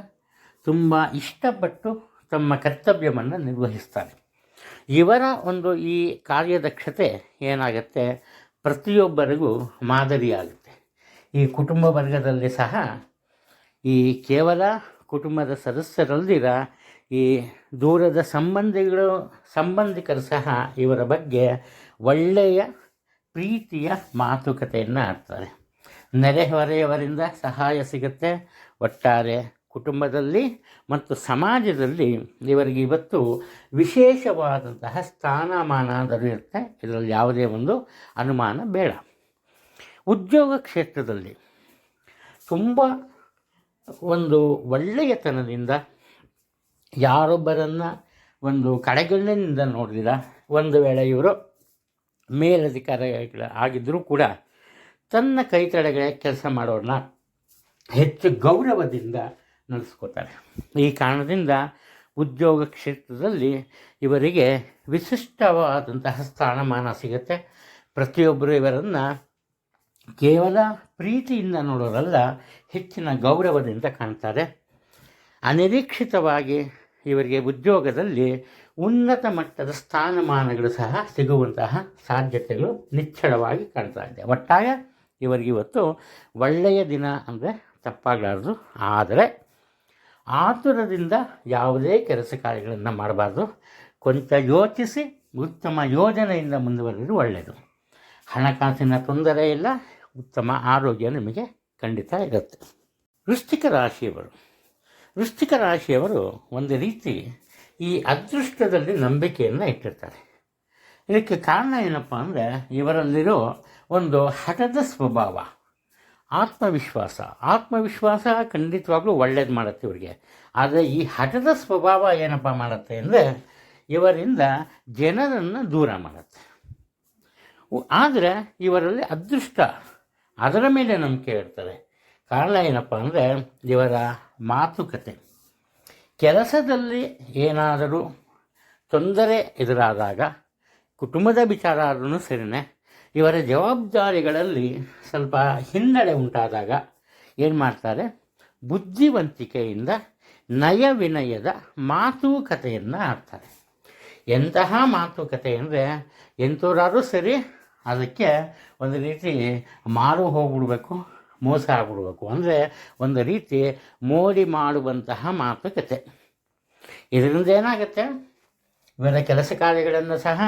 ತುಂಬ ಇಷ್ಟಪಟ್ಟು ತಮ್ಮ ಕರ್ತವ್ಯವನ್ನು ನಿರ್ವಹಿಸ್ತಾರೆ. ಇವರ ಒಂದು ಈ ಕಾರ್ಯದಕ್ಷತೆ ಏನಾಗುತ್ತೆ? ಪ್ರತಿಯೊಬ್ಬರಿಗೂ ಮಾದರಿಯಾಗುತ್ತೆ. ಈ ಕುಟುಂಬ ವರ್ಗದಲ್ಲಿ ಸಹ ಈ ಕೇವಲ ಕುಟುಂಬದ ಸದಸ್ಯರಲ್ದಿರ ಈ ದೂರದ ಸಂಬಂಧಿಗಳು, ಸಂಬಂಧಿಕರು ಸಹ ಇವರ ಬಗ್ಗೆ ಒಳ್ಳೆಯ ಪ್ರೀತಿಯ ಮಾತುಕತೆಯನ್ನು ಆಡ್ತಾರೆ. ನೆರೆಹೊರೆಯವರಿಂದ ಸಹಾಯ ಸಿಗುತ್ತೆ. ಒಟ್ಟಾರೆ ಕುಟುಂಬದಲ್ಲಿ ಮತ್ತು ಸಮಾಜದಲ್ಲಿ ಇವರಿಗೆ ಇವತ್ತು ವಿಶೇಷವಾದಂತಹ ಸ್ಥಾನಮಾನ ದೊರೆಯುತ್ತೆ ಇದರಲ್ಲಿ ಯಾವುದೇ ಒಂದು ಅನುಮಾನ ಬೇಡ. ಉದ್ಯೋಗ ಕ್ಷೇತ್ರದಲ್ಲಿ ತುಂಬ ಒಂದು ಒಳ್ಳೆಯತನದಿಂದ ಯಾರೊಬ್ಬರನ್ನು ಒಂದು ಕಡೆಗಣ್ಣಿನಿಂದ ನೋಡಲಿಲ್ಲ ಒಂದು ವೇಳೆ ಇವರು ಮೇಲಧಿಕಾರಿಗಳ ಆಗಿದ್ದರೂ ಕೂಡ ತನ್ನ ಕೈತಡೆಗೆ ಕೆಲಸ ಮಾಡೋರನ್ನ ಹೆಚ್ಚು ಗೌರವದಿಂದ ನಡೆಸ್ಕೋತಾರೆ. ಈ ಕಾರಣದಿಂದ ಉದ್ಯೋಗ ಕ್ಷೇತ್ರದಲ್ಲಿ ಇವರಿಗೆ ವಿಶಿಷ್ಟವಾದಂತಹ ಸ್ಥಾನಮಾನ ಸಿಗುತ್ತೆ. ಪ್ರತಿಯೊಬ್ಬರು ಇವರನ್ನು ಕೇವಲ ಪ್ರೀತಿಯಿಂದ ನೋಡೋರಲ್ಲ, ಹೆಚ್ಚಿನ ಗೌರವದಿಂದ ಕಾಣ್ತಾರೆ. ಅನಿರೀಕ್ಷಿತವಾಗಿ ಇವರಿಗೆ ಉದ್ಯೋಗದಲ್ಲಿ ಉನ್ನತ ಮಟ್ಟದ ಸ್ಥಾನಮಾನಗಳು ಸಹ ಸಿಗುವಂತಹ ಸಾಧ್ಯತೆಗಳು ನಿಚ್ಚಳವಾಗಿ ಕಾಣ್ತಾ ಇದೆ. ಒಟ್ಟಾಯ ಇವರಿಗಿವತ್ತು ಒಳ್ಳೆಯ ದಿನ ಅಂದರೆ ತಪ್ಪಾಗಲಾರದು. ಆದರೆ ಆತುರದಿಂದ ಯಾವುದೇ ಕೆಲಸ ಕಾರ್ಯಗಳನ್ನು ಮಾಡಬಾರ್ದು. ಕೊಂಚ ಯೋಚಿಸಿ ಉತ್ತಮ ಯೋಜನೆಯಿಂದ ಮುಂದುವರೆದು ಒಳ್ಳೆಯದು. ಹಣಕಾಸಿನ ತೊಂದರೆ ಇಲ್ಲ, ಉತ್ತಮ ಆರೋಗ್ಯ ನಿಮಗೆ ಖಂಡಿತ ಇರುತ್ತೆ. ವೃಶ್ಚಿಕ ರಾಶಿಯವರು. ವೃಶ್ಚಿಕ ರಾಶಿಯವರು ಒಂದು ರೀತಿ ಈ ಅದೃಷ್ಟದಲ್ಲಿ ನಂಬಿಕೆಯನ್ನು ಇಟ್ಟಿರ್ತಾರೆ. ಇದಕ್ಕೆ ಕಾರಣ ಏನಪ್ಪ ಅಂದರೆ ಇವರಲ್ಲಿರೋ ಒಂದು ಹಠದ ಸ್ವಭಾವ, ಆತ್ಮವಿಶ್ವಾಸ. ಆತ್ಮವಿಶ್ವಾಸ ಖಂಡಿತವಾಗ್ಲೂ ಒಳ್ಳೇದು ಮಾಡುತ್ತೆ ಇವರಿಗೆ. ಆದರೆ ಈ ಹಠದ ಸ್ವಭಾವ ಏನಪ್ಪ ಮಾಡುತ್ತೆ ಅಂದರೆ ಇವರಿಂದ ಜನರನ್ನು ದೂರ ಮಾಡುತ್ತೆ. ಆದರೆ ಇವರಲ್ಲಿ ಅದೃಷ್ಟ, ಅದರ ಮೇಲೆ ನಂಬಿಕೆ ಇರ್ತದೆ. ಕಾರಣ ಏನಪ್ಪ ಅಂದರೆ ಇವರ ಮಾತುಕತೆ. ಕೆಲಸದಲ್ಲಿ ಏನಾದರೂ ತೊಂದರೆ ಎದುರಾದಾಗ ಕುಟುಂಬದ ವಿಚಾರ ಆದ್ರೂ ಸರಿನೇ, ಇವರ ಜವಾಬ್ದಾರಿಗಳಲ್ಲಿ ಸ್ವಲ್ಪ ಹಿನ್ನಡೆ ಉಂಟಾದಾಗ ಏನು ಮಾಡ್ತಾರೆ? ಬುದ್ಧಿವಂತಿಕೆಯಿಂದ ನಯ ವಿನಯದ ಮಾತುಕತೆಯನ್ನು ಆಡ್ತಾರೆ. ಎಂತಹ ಮಾತುಕತೆ ಅಂದರೆ ಎಂಥವರಾದರೂ ಸರಿ ಅದಕ್ಕೆ ಒಂದು ರೀತಿ ಮಾರು ಹೋಗ್ಬಿಡ್ಬೇಕು ಮೋಸ ಆಗ್ಬಿಡ್ಬೇಕು. ಅಂದರೆ ಒಂದು ರೀತಿ ಮೋಡಿ ಮಾಡುವಂತಹ ಮಾತುಕತೆ ಇದರಿಂದ ಏನಾಗುತ್ತೆ? ಇವರ ಕೆಲಸ ಕಾರ್ಯಗಳನ್ನು ಸಹ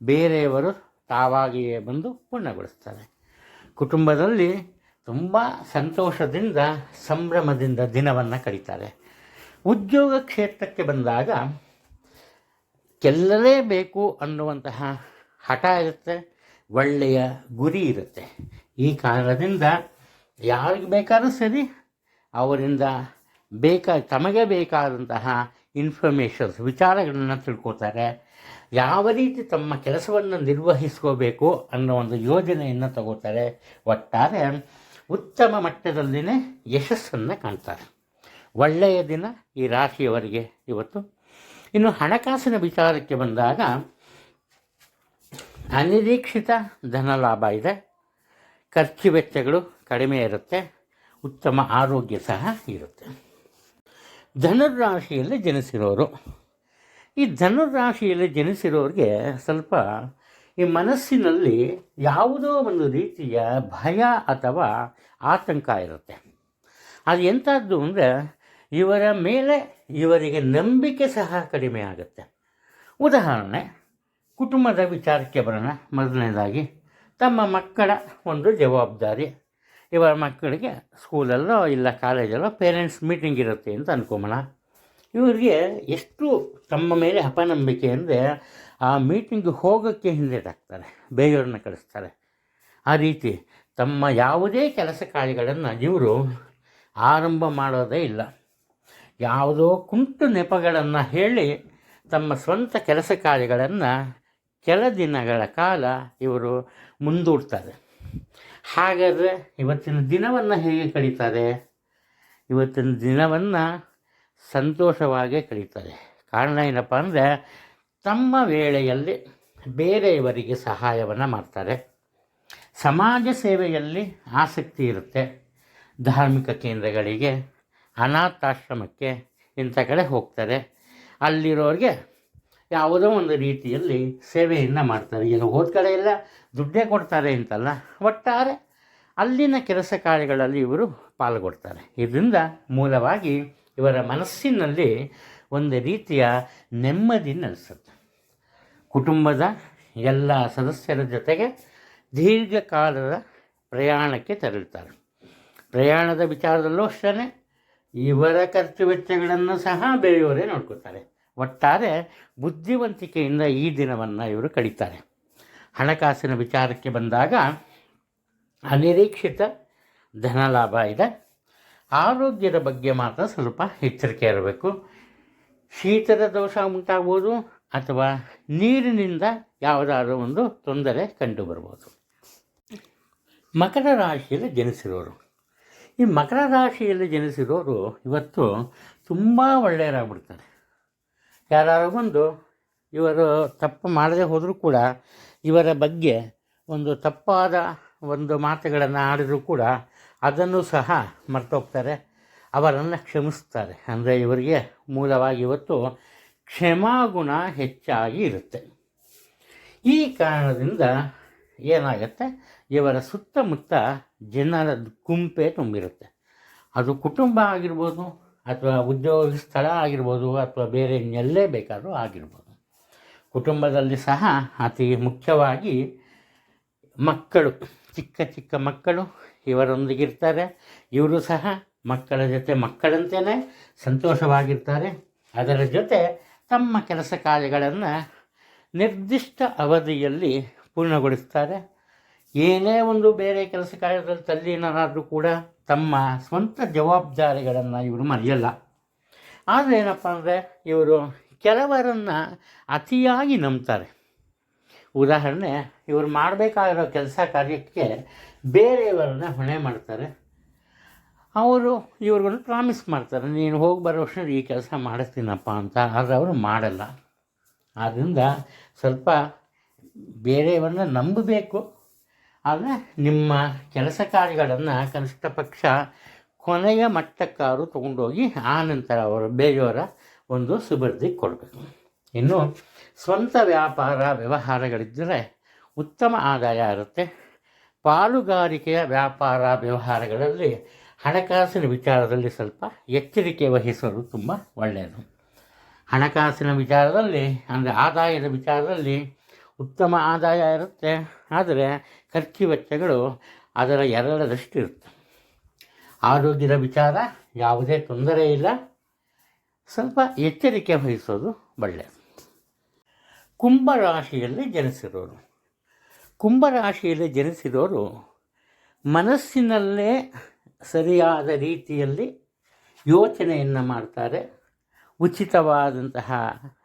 ಬೇರೆಯವರು ತಾವಾಗಿಯೇ ಬಂದು ಪೂರ್ಣಗೊಳಿಸ್ತಾರೆ. ಕುಟುಂಬದಲ್ಲಿ ತುಂಬ ಸಂತೋಷದಿಂದ, ಸಂಭ್ರಮದಿಂದ ದಿನವನ್ನು ಕಳೀತಾರೆ. ಉದ್ಯೋಗ ಕ್ಷೇತ್ರಕ್ಕೆ ಬಂದಾಗ ಗೆಲ್ಲಲೇಬೇಕು ಅನ್ನುವಂತಹ ಹಠ ಇರುತ್ತೆ, ಒಳ್ಳೆಯ ಗುರಿ ಇರುತ್ತೆ. ಈ ಕಾರಣದಿಂದ ಯಾರಿಗೆ ಬೇಕಾದ್ರೂ ಸರಿ, ಅವರಿಂದ ಬೇಕಾ, ತಮಗೆ ಬೇಕಾದಂತಹ ಇನ್ಫಾರ್ಮೇಷನ್ಸ್ ವಿಚಾರಗಳನ್ನು ತಿಳ್ಕೊತಾರೆ. ಯಾವ ರೀತಿ ತಮ್ಮ ಕೆಲಸವನ್ನು ನಿರ್ವಹಿಸ್ಕೋಬೇಕು ಅನ್ನೋ ಒಂದು ಯೋಜನೆಯನ್ನು ತಗೋತಾರೆ. ಒಟ್ಟಾರೆ ಉತ್ತಮ ಮಟ್ಟದಲ್ಲಿನೇ ಯಶಸ್ಸನ್ನು ಕಾಣ್ತಾರೆ. ಒಳ್ಳೆಯ ದಿನ ಈ ರಾಶಿಯವರಿಗೆ ಇವತ್ತು. ಇನ್ನು ಹಣಕಾಸಿನ ವಿಚಾರಕ್ಕೆ ಬಂದಾಗ ಅನಿರೀಕ್ಷಿತ ಧನ ಲಾಭ ಇದೆ. ಖರ್ಚು ವೆಚ್ಚಗಳು ಕಡಿಮೆ ಇರುತ್ತೆ, ಉತ್ತಮ ಆರೋಗ್ಯ ಸಹ ಇರುತ್ತೆ. ಧನುರಾಶಿಯಲ್ಲಿ ಜನಿಸಿರೋರು, ಈ ಧನುರಾಶಿಯಲ್ಲಿ ಜನಿಸಿರೋರಿಗೆ ಸ್ವಲ್ಪ ಈ ಮನಸ್ಸಿನಲ್ಲಿ ಯಾವುದೋ ಒಂದು ರೀತಿಯ ಭಯ ಅಥವಾ ಆತಂಕ ಇರುತ್ತೆ. ಅದು ಎಂಥದ್ದು ಅಂದರೆ, ಇವರ ಮೇಲೆ ಇವರಿಗೆ ನಂಬಿಕೆ ಸಹ ಕಡಿಮೆ ಆಗುತ್ತೆ. ಉದಾಹರಣೆ, ಕುಟುಂಬದ ವಿಚಾರಕ್ಕೆ ಬರೋಣ. ಮೊದಲನೇದಾಗಿ, ತಮ್ಮ ಮಕ್ಕಳ ಒಂದು ಜವಾಬ್ದಾರಿ. ಇವರ ಮಕ್ಕಳಿಗೆ ಸ್ಕೂಲಲ್ಲೋ ಇಲ್ಲ ಕಾಲೇಜಲ್ಲೋ ಪೇರೆಂಟ್ಸ್ ಮೀಟಿಂಗ್ ಇರುತ್ತೆ ಅಂತ ಅನ್ಕೊಂಬೋಣ. ಇವರಿಗೆ ಎಷ್ಟು ತಮ್ಮ ಮೇಲೆ ಅಪನಂಬಿಕೆ ಅಂದರೆ ಆ ಮೀಟಿಂಗ್ ಹೋಗೋಕ್ಕೆ ಹಿಂದೆಟಾಕ್ತಾರೆ ಬೇರೆಯವ್ರನ್ನ ಕಳಿಸ್ತಾರೆ. ಆ ರೀತಿ ತಮ್ಮ ಯಾವುದೇ ಕೆಲಸ ಕಾರ್ಯಗಳನ್ನು ಇವರು ಆರಂಭ ಮಾಡೋದೇ ಇಲ್ಲ. ಯಾವುದೋ ಕುಂಟು ನೆಪಗಳನ್ನು ಹೇಳಿ ತಮ್ಮ ಸ್ವಂತ ಕೆಲಸ ಕಾರ್ಯಗಳನ್ನು ಕೆಲ ದಿನಗಳ ಕಾಲ ಇವರು ಮುಂದೂಡ್ತಾರೆ. ಹಾಗಾದರೆ ಇವತ್ತಿನ ದಿನವನ್ನು ಹೇಗೆ ಕಳೀತಾರೆ? ಇವತ್ತಿನ ದಿನವನ್ನು ಸಂತೋಷವಾಗೇ ಕಳೀತಾರೆ. ಕಾರಣ ಏನಪ್ಪ ಅಂದರೆ ತಮ್ಮ ವೇಳೆಯಲ್ಲಿ ಬೇರೆಯವರಿಗೆ ಸಹಾಯವನ್ನು ಮಾಡ್ತಾರೆ. ಸಮಾಜ ಸೇವೆಯಲ್ಲಿ ಆಸಕ್ತಿ ಇರುತ್ತೆ. ಧಾರ್ಮಿಕ ಕೇಂದ್ರಗಳಿಗೆ, ಅನಾಥಾಶ್ರಮಕ್ಕೆ ಇಂಥ ಕಡೆ ಹೋಗ್ತಾರೆ. ಅಲ್ಲಿರೋರಿಗೆ ಯಾವುದೋ ಒಂದು ರೀತಿಯಲ್ಲಿ ಸೇವೆಯನ್ನು ಮಾಡ್ತಾರೆ. ಏನು ಹೋದ ಎಲ್ಲ ದುಡ್ಡೇ ಕೊಡ್ತಾರೆ ಅಂತಲ್ಲ, ಒಟ್ಟಾರೆ ಅಲ್ಲಿನ ಕೆಲಸ ಕಾರ್ಯಗಳಲ್ಲಿ ಇವರು ಪಾಲ್ಗೊಡ್ತಾರೆ ಇದರಿಂದ ಮೂಲವಾಗಿ ಇವರ ಮನಸ್ಸಿನಲ್ಲಿ ಒಂದು ರೀತಿಯ ನೆಮ್ಮದಿ ನೆಲೆಸುತ್ತೆ. ಕುಟುಂಬದ ಎಲ್ಲ ಸದಸ್ಯರ ಜೊತೆಗೆ ದೀರ್ಘಕಾಲದ ಪ್ರಯಾಣಕ್ಕೆ ತೆರಳುತ್ತಾರೆ. ಪ್ರಯಾಣದ ವಿಚಾರದಲ್ಲೂ ಅಷ್ಟೇ ಇವರ ಖರ್ಚು ವೆಚ್ಚಗಳನ್ನು ಸಹ ಬೇರೆಯವರೇ ನೋಡ್ಕೋತಾರೆ ಒಟ್ಟಾರೆ ಬುದ್ಧಿವಂತಿಕೆಯಿಂದ ಈ ದಿನವನ್ನು ಇವರು ಕಳೀತಾರೆ ಹಣಕಾಸಿನ ವಿಚಾರಕ್ಕೆ ಬಂದಾಗ ಅನಿರೀಕ್ಷಿತ ಧನ ಲಾಭ ಇದೆ. ಆರೋಗ್ಯದ ಬಗ್ಗೆ ಮಾತ್ರ ಸ್ವಲ್ಪ ಎಚ್ಚರಿಕೆ ಇರಬೇಕು. ಶೀತದ ದೋಷ ಉಂಟಾಗ್ಬೋದು ಅಥವಾ ನೀರಿನಿಂದ ಯಾವುದಾದ್ರೂ ಒಂದು ತೊಂದರೆ ಕಂಡು ಬರ್ಬೋದು. ಮಕರ ರಾಶಿಯಲ್ಲಿ ಜನಿಸಿರೋರು. ಈ ಮಕರ ರಾಶಿಯಲ್ಲಿ ಜನಿಸಿರೋರು ಇವತ್ತು ತುಂಬ ಒಳ್ಳೆಯರಾಗ್ಬಿಡ್ತಾರೆ. ಯಾರು ಬಂದು ಇವರು ತಪ್ಪು ಮಾಡದೆ ಹೋದರೂ ಕೂಡ ಇವರ ಬಗ್ಗೆ ಒಂದು ತಪ್ಪಾದ ಒಂದು ಮಾತುಗಳನ್ನು ಆಡಿದರೂ ಕೂಡ ಅದನ್ನು ಸಹ ಮರ್ತೋಗ್ತಾರೆ. ಅವರನ್ನು ಕ್ಷಮಿಸ್ತಾರೆ. ಅಂದರೆ ಇವರಿಗೆ ಮೂಲವಾಗಿ ಇವತ್ತು ಕ್ಷಮಾಗುಣ ಹೆಚ್ಚಾಗಿ ಇರುತ್ತೆ. ಈ ಕಾರಣದಿಂದ ಏನಾಗುತ್ತೆ? ಇವರ ಸುತ್ತಮುತ್ತ ಜನರ ಗುಂಪೇ ತುಂಬಿರುತ್ತೆ. ಅದು ಕುಟುಂಬ ಆಗಿರ್ಬೋದು ಅಥವಾ ಉದ್ಯೋಗ ಸ್ಥಳ ಆಗಿರ್ಬೋದು ಅಥವಾ ಬೇರೆ ಇನ್ನೆಲ್ಲೇ ಬೇಕಾದರೂ ಆಗಿರ್ಬೋದು. ಕುಟುಂಬದಲ್ಲಿ ಸಹ ಅತಿ ಮುಖ್ಯವಾಗಿ ಮಕ್ಕಳು, ಚಿಕ್ಕ ಚಿಕ್ಕ ಮಕ್ಕಳು ಇವರೊಂದಿಗಿರ್ತಾರೆ ಇವರು ಸಹ ಮಕ್ಕಳ ಜೊತೆ ಮಕ್ಕಳಂತೆಯೇ ಸಂತೋಷವಾಗಿರ್ತಾರೆ. ಅದರ ಜೊತೆ ತಮ್ಮ ಕೆಲಸ ಕಾರ್ಯಗಳನ್ನು ನಿರ್ದಿಷ್ಟ ಅವಧಿಯಲ್ಲಿ ಪೂರ್ಣಗೊಳಿಸ್ತಾರೆ. ಏನೇ ಒಂದು ಬೇರೆ ಕೆಲಸ ಕಾರ್ಯದಲ್ಲಿ ತಲ್ಲೀನರಾದರೂ ಕೂಡ ತಮ್ಮ ಸ್ವಂತ ಜವಾಬ್ದಾರಿಗಳನ್ನು ಇವರು ಮರೆಯಲ್ಲ. ಆದರೆ ಏನಪ್ಪ ಅಂದರೆ ಇವರು ಕೆಲವರನ್ನು ಅತಿಯಾಗಿ ನಂಬ್ತಾರೆ. ಉದಾಹರಣೆ, ಇವರು ಮಾಡಬೇಕಾಗಿರೋ ಕೆಲಸ ಕಾರ್ಯಕ್ಕೆ ಬೇರೆಯವರನ್ನ ಹೊಣೆ ಮಾಡ್ತಾರೆ. ಅವರು ಇವ್ರಿಗೊಂದು ಪ್ರಾಮಿಸ್ ಮಾಡ್ತಾರೆ, ನೀನು ಹೋಗಿ ಬರೋ ವರ್ಷ ಈ ಕೆಲಸ ಮಾಡಿಸ್ತೀನಪ್ಪ ಅಂತ. ಆದರೆ ಅವರು ಮಾಡಲ್ಲ. ಆದ್ದರಿಂದ ಸ್ವಲ್ಪ ಬೇರೆಯವ್ರನ್ನ ನಂಬಬೇಕು. ಆದರೆ ನಿಮ್ಮ ಕೆಲಸ ಕಾರ್ಯಗಳನ್ನು ಕನಿಷ್ಠ ಪಕ್ಷ ಕೊನೆಯ ಮಟ್ಟಕ್ಕಾರು ತೊಗೊಂಡೋಗಿ ಆ ನಂತರ ಅವರು ಬೇರೆಯವರ ಒಂದು ಸುಬರ್ದಿ ಕೊಡಬೇಕು. ಇನ್ನು ಸ್ವಂತ ವ್ಯಾಪಾರ ವ್ಯವಹಾರಗಳಿದ್ದರೆ ಉತ್ತಮ ಆದಾಯ ಇರುತ್ತೆ. ಪಾಲುಗಾರಿಕೆಯ ವ್ಯಾಪಾರ ವ್ಯವಹಾರಗಳಲ್ಲಿ ಹಣಕಾಸಿನ ವಿಚಾರದಲ್ಲಿ ಸ್ವಲ್ಪ ಎಚ್ಚರಿಕೆ ವಹಿಸೋದು ತುಂಬ ಒಳ್ಳೆಯದು. ಹಣಕಾಸಿನ ವಿಚಾರದಲ್ಲಿ ಅಂದರೆ ಆದಾಯದ ವಿಚಾರದಲ್ಲಿ ಉತ್ತಮ ಆದಾಯ ಇರುತ್ತೆ. ಆದರೆ ಖರ್ಚು ವೆಚ್ಚಗಳು ಅದರ ಎರಡರಷ್ಟು ಇರುತ್ತೆ. ಆರೋಗ್ಯದ ವಿಚಾರ ಯಾವುದೇ ತೊಂದರೆ ಇಲ್ಲ. ಸ್ವಲ್ಪ ಎಚ್ಚರಿಕೆ ವಹಿಸೋದು ಒಳ್ಳೆಯದು ಕುಂಭರಾಶಿಯಲ್ಲಿ ಜನಿಸಿರೋರು. ಕುಂಭರಾಶಿಯಲ್ಲಿ ಜನಿಸಿರೋರು ಮನಸ್ಸಿನಲ್ಲೇ ಸರಿಯಾದ ರೀತಿಯಲ್ಲಿ ಯೋಚನೆಯನ್ನು ಮಾಡ್ತಾರೆ. ಉಚಿತವಾದಂತಹ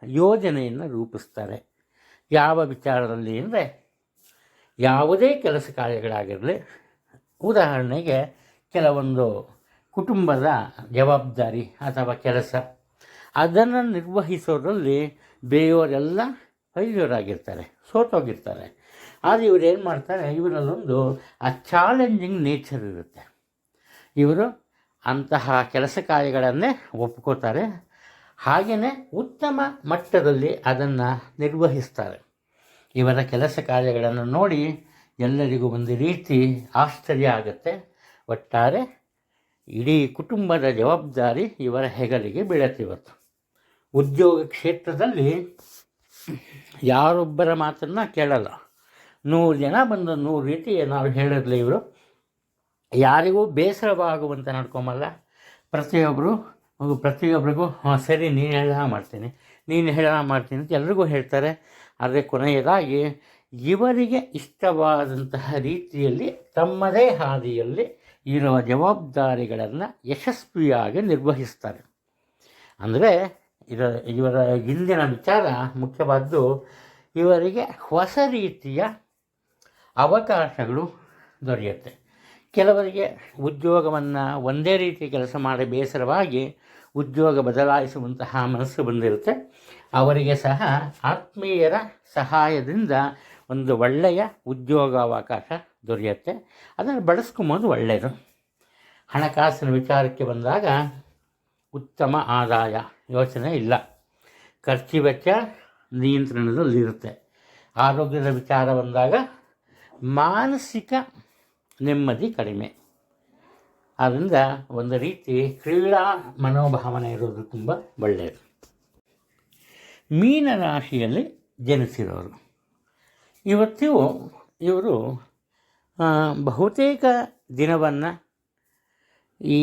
ಯೋಜನೆಯನ್ನು ರೂಪಿಸ್ತಾರೆ. ಯಾವ ವಿಚಾರದಲ್ಲಿ ಅಂದರೆ ಯಾವುದೇ ಕೆಲಸ ಕಾರ್ಯಗಳಾಗಿರಲಿ, ಉದಾಹರಣೆಗೆ ಕೆಲವೊಂದು ಕುಟುಂಬದ ಜವಾಬ್ದಾರಿ ಅಥವಾ ಕೆಲಸ, ಅದನ್ನು ನಿರ್ವಹಿಸೋದ್ರಲ್ಲಿ ಬೇರೆಯವರೆಲ್ಲ ಫೈಲ್ಯೂರಾಗಿರ್ತಾರೆ ಸೋತೋಗಿರ್ತಾರೆ. ಆದರೆ ಇವರು ಏನು ಮಾಡ್ತಾರೆ, ಇವರಲ್ಲೊಂದು ಆ ಚಾಲೆಂಜಿಂಗ್ ನೇಚರ್ ಇರುತ್ತೆ. ಇವರು ಅಂತಹ ಕೆಲಸ ಕಾರ್ಯಗಳನ್ನೇ ಒಪ್ಕೋತಾರೆ ಹಾಗೆಯೇ ಉತ್ತಮ ಮಟ್ಟದಲ್ಲಿ ಅದನ್ನು ನಿರ್ವಹಿಸ್ತಾರೆ. ಇವರ ಕೆಲಸ ಕಾರ್ಯಗಳನ್ನು ನೋಡಿ ಎಲ್ಲರಿಗೂ ಒಂದು ರೀತಿ ಆಶ್ಚರ್ಯ ಆಗುತ್ತೆ. ಒಟ್ಟಾರೆ ಇಡೀ ಕುಟುಂಬದ ಜವಾಬ್ದಾರಿ ಇವರ ಹೆಗಲಿಗೆ ಬೀಳತ್ತಿವತ್ತು ಉದ್ಯೋಗ ಕ್ಷೇತ್ರದಲ್ಲಿ ಯಾರೊಬ್ಬರ ಮಾತನ್ನು ಕೇಳಲ್ಲ. ನೂರು ಜನ ಬಂದು ನೂರು ರೀತಿ ನಾವು ಹೇಳಿರಲಿ ಇವರು. ಯಾರಿಗೂ ಬೇಸರವಾಗುವಂತೆ ನಡ್ಕೊಂಬಲ್ಲ. ಪ್ರತಿಯೊಬ್ಬರು ಪ್ರತಿಯೊಬ್ಬರಿಗೂ ಹಾಂ ಸರಿ, ನೀನು ಹೇಳ ಮಾಡ್ತೀನಿ. ನೀನು ಹೇಳ ಮಾಡ್ತೀನಿ ಅಂತ ಎಲ್ರಿಗೂ ಹೇಳ್ತಾರೆ. ಆದರೆ ಕೊನೆಯದಾಗಿ, ಇವರಿಗೆ ಇಷ್ಟವಾದಂತಹ ರೀತಿಯಲ್ಲಿ ತಮ್ಮದೇ ಹಾದಿಯಲ್ಲಿ ಇರುವ ಜವಾಬ್ದಾರಿಗಳನ್ನು ಯಶಸ್ವಿಯಾಗಿ ನಿರ್ವಹಿಸ್ತಾರೆ. ಅಂದರೆ ಇದರ ಇವರ ಹಿಂದಿನ ವಿಚಾರ ಮುಖ್ಯವಾದ್ದು, ಇವರಿಗೆ ಹೊಸ ರೀತಿಯ ಅವಕಾಶಗಳು ದೊರೆಯುತ್ತೆ. ಕೆಲವರಿಗೆ ಉದ್ಯೋಗವನ್ನು ಒಂದೇ ರೀತಿ ಕೆಲಸ ಮಾಡಿ ಬೇಸರವಾಗಿ ಉದ್ಯೋಗ ಬದಲಾಯಿಸುವಂತಹ ಮನಸ್ಸು ಬಂದಿರುತ್ತೆ. ಅವರಿಗೆ ಸಹ ಆತ್ಮೀಯರ ಸಹಾಯದಿಂದ ಒಂದು ಒಳ್ಳೆಯ ಉದ್ಯೋಗಾವಕಾಶ ದೊರೆಯುತ್ತೆ. ಅದನ್ನು ಬಳಸ್ಕೊಂಬೋದು ಒಳ್ಳೆಯದು. ಹಣಕಾಸಿನ ವಿಚಾರಕ್ಕೆ ಬಂದಾಗ ಉತ್ತಮ ಆದಾಯ ಯೋಚನೆ ಇಲ್ಲ. ಖರ್ಚು ವೆಚ್ಚ ನಿಯಂತ್ರಣದಲ್ಲಿರುತ್ತೆ. ಆರೋಗ್ಯದ ವಿಚಾರ ಬಂದಾಗ ಮಾನಸಿಕ ನೆಮ್ಮದಿ ಕಡಿಮೆ. ಆದ್ದರಿಂದ ಒಂದು ರೀತಿ ಕ್ರೀಡಾ ಮನೋಭಾವನೆ ಇರೋದು ತುಂಬ ಒಳ್ಳೆಯದು. ಮೀನ ರಾಶಿಯಲ್ಲಿ ಜನಿಸಿರೋರು ಇವತ್ತಿಗೂ ಇವರು ಬಹುತೇಕ ದಿನವನ್ನು ಈ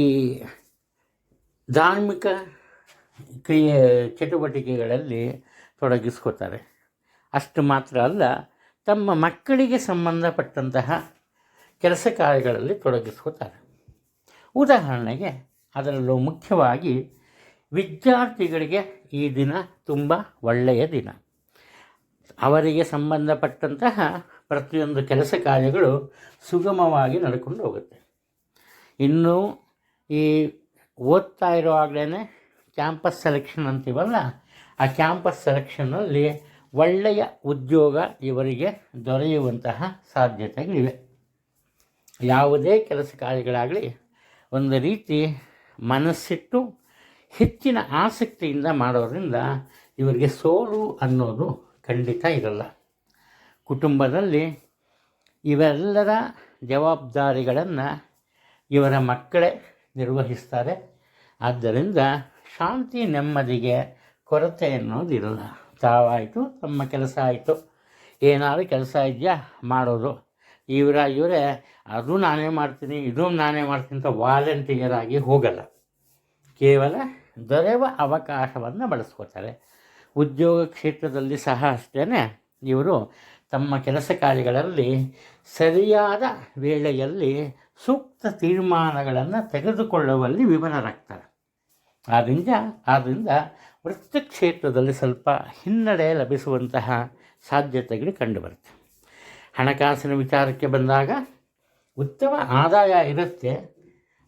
ಧಾರ್ಮಿಕ ಕ್ರಿಯೆ ಚಟುವಟಿಕೆಗಳಲ್ಲಿ ತೊಡಗಿಸ್ಕೋತಾರೆ. ಅಷ್ಟು ಮಾತ್ರ ಅಲ್ಲ, ತಮ್ಮ ಮಕ್ಕಳಿಗೆ ಸಂಬಂಧಪಟ್ಟಂತಹ ಕೆಲಸ ಕಾರ್ಯಗಳಲ್ಲಿ ತೊಡಗಿಸ್ಕೋತಾರೆ. ಉದಾಹರಣೆಗೆ ಅದರಲ್ಲೂ ಮುಖ್ಯವಾಗಿ ವಿದ್ಯಾರ್ಥಿಗಳಿಗೆ ಈ ದಿನ ತುಂಬ ಒಳ್ಳೆಯ ದಿನ. ಅವರಿಗೆ ಸಂಬಂಧಪಟ್ಟಂತಹ ಪ್ರತಿಯೊಂದು ಕೆಲಸ ಕಾರ್ಯಗಳು ಸುಗಮವಾಗಿ ನಡ್ಕೊಂಡು ಹೋಗುತ್ತೆ. ಇನ್ನು ಈ ಓದ್ತಾ ಇರುವಾಗಲೇ ಕ್ಯಾಂಪಸ್ ಸೆಲೆಕ್ಷನ್ ಅಂತೀವಲ್ಲ, ಆ ಕ್ಯಾಂಪಸ್ ಸೆಲೆಕ್ಷನ್ನಲ್ಲಿ ಒಳ್ಳೆಯ ಉದ್ಯೋಗ ಇವರಿಗೆ ದೊರೆಯುವಂತಹ ಸಾಧ್ಯತೆಗಳಿವೆ. ಯಾವುದೇ ಕೆಲಸ ಕಾರ್ಯಗಳಾಗಲಿ ಒಂದು ರೀತಿ ಮನಸ್ಸಿಟ್ಟು ಹೆಚ್ಚಿನ ಆಸಕ್ತಿಯಿಂದ ಮಾಡೋದ್ರಿಂದ ಇವರಿಗೆ ಸೋಲು ಅನ್ನೋದು ಖಂಡಿತ ಇರಲ್ಲ. ಕುಟುಂಬದಲ್ಲಿ ಇವೆಲ್ಲರ ಜವಾಬ್ದಾರಿಗಳನ್ನು ಇವರ ಮಕ್ಕಳೇ ನಿರ್ವಹಿಸ್ತಾರೆ. ಆದ್ದರಿಂದ ಶಾಂತಿ, ನೆಮ್ಮದಿಗೆ ಕೊರತೆ ಅನ್ನೋದಿರಲ್ಲ ತಾವಾಯಿತು, ತಮ್ಮ ಕೆಲಸ ಆಯಿತು. ಏನಾದರೂ ಕೆಲಸ ಇದೆಯಾ? ಮಾಡೋದು. ಇವರ, ಇವರೇ ಅದು ನಾನೇ ಮಾಡ್ತೀನಿ, ಇದು ನಾನೇ ಮಾಡ್ತೀನಿ ಅಂತ ವಾಲಂಟಿಯರ್ ಆಗಿ ಹೋಗಲ್ಲ. ಕೇವಲ ದೊರೆಯುವ ಅವಕಾಶವನ್ನು ಬಳಸ್ಕೋತಾರೆ. ಉದ್ಯೋಗ ಕ್ಷೇತ್ರದಲ್ಲಿ ಸಹ ಅಷ್ಟೇ ಇವರು ತಮ್ಮ ಕೆಲಸ ಕಾರ್ಯಗಳಲ್ಲಿ ಸರಿಯಾದ ವೇಳೆಯಲ್ಲಿ ಸೂಕ್ತ ತೀರ್ಮಾನಗಳನ್ನು ತೆಗೆದುಕೊಳ್ಳುವಲ್ಲಿ ವಿಫಲರಾಗ್ತಾರೆ. ಆದ್ದರಿಂದ ಆದ್ದರಿಂದ ವೃತ್ತಿ ಕ್ಷೇತ್ರದಲ್ಲಿ ಸ್ವಲ್ಪ ಹಿನ್ನಡೆ ಲಭಿಸುವಂತಹ ಸಾಧ್ಯತೆಗಳು ಕಂಡುಬರುತ್ತೆ. ಹಣಕಾಸಿನ ವಿಚಾರಕ್ಕೆ ಬಂದಾಗ ಉತ್ತಮ ಆದಾಯ ಇರುತ್ತೆ,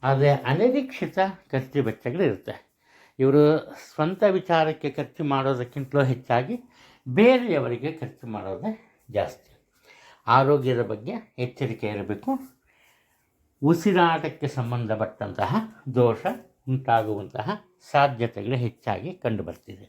ಆದರೆ ಅನಿರೀಕ್ಷಿತ ಖರ್ಚು ವೆಚ್ಚಗಳಿರುತ್ತೆ. ಇವರು ಸ್ವಂತ ವಿಚಾರಕ್ಕೆ ಖರ್ಚು ಮಾಡೋದಕ್ಕಿಂತಲೂ ಹೆಚ್ಚಾಗಿ ಬೇರೆಯವರಿಗೆ ಖರ್ಚು ಮಾಡೋದೇ ಜಾಸ್ತಿ. ಆರೋಗ್ಯದ ಬಗ್ಗೆ ಎಚ್ಚರಿಕೆ ಇರಬೇಕು. ಉಸಿರಾಟಕ್ಕೆ ಸಂಬಂಧಪಟ್ಟಂತಹ ದೋಷ ಉಂಟಾಗುವಂತಹ ಸಾಧ್ಯತೆಗಳು ಹೆಚ್ಚಾಗಿ ಕಂಡುಬರ್ತಿದೆ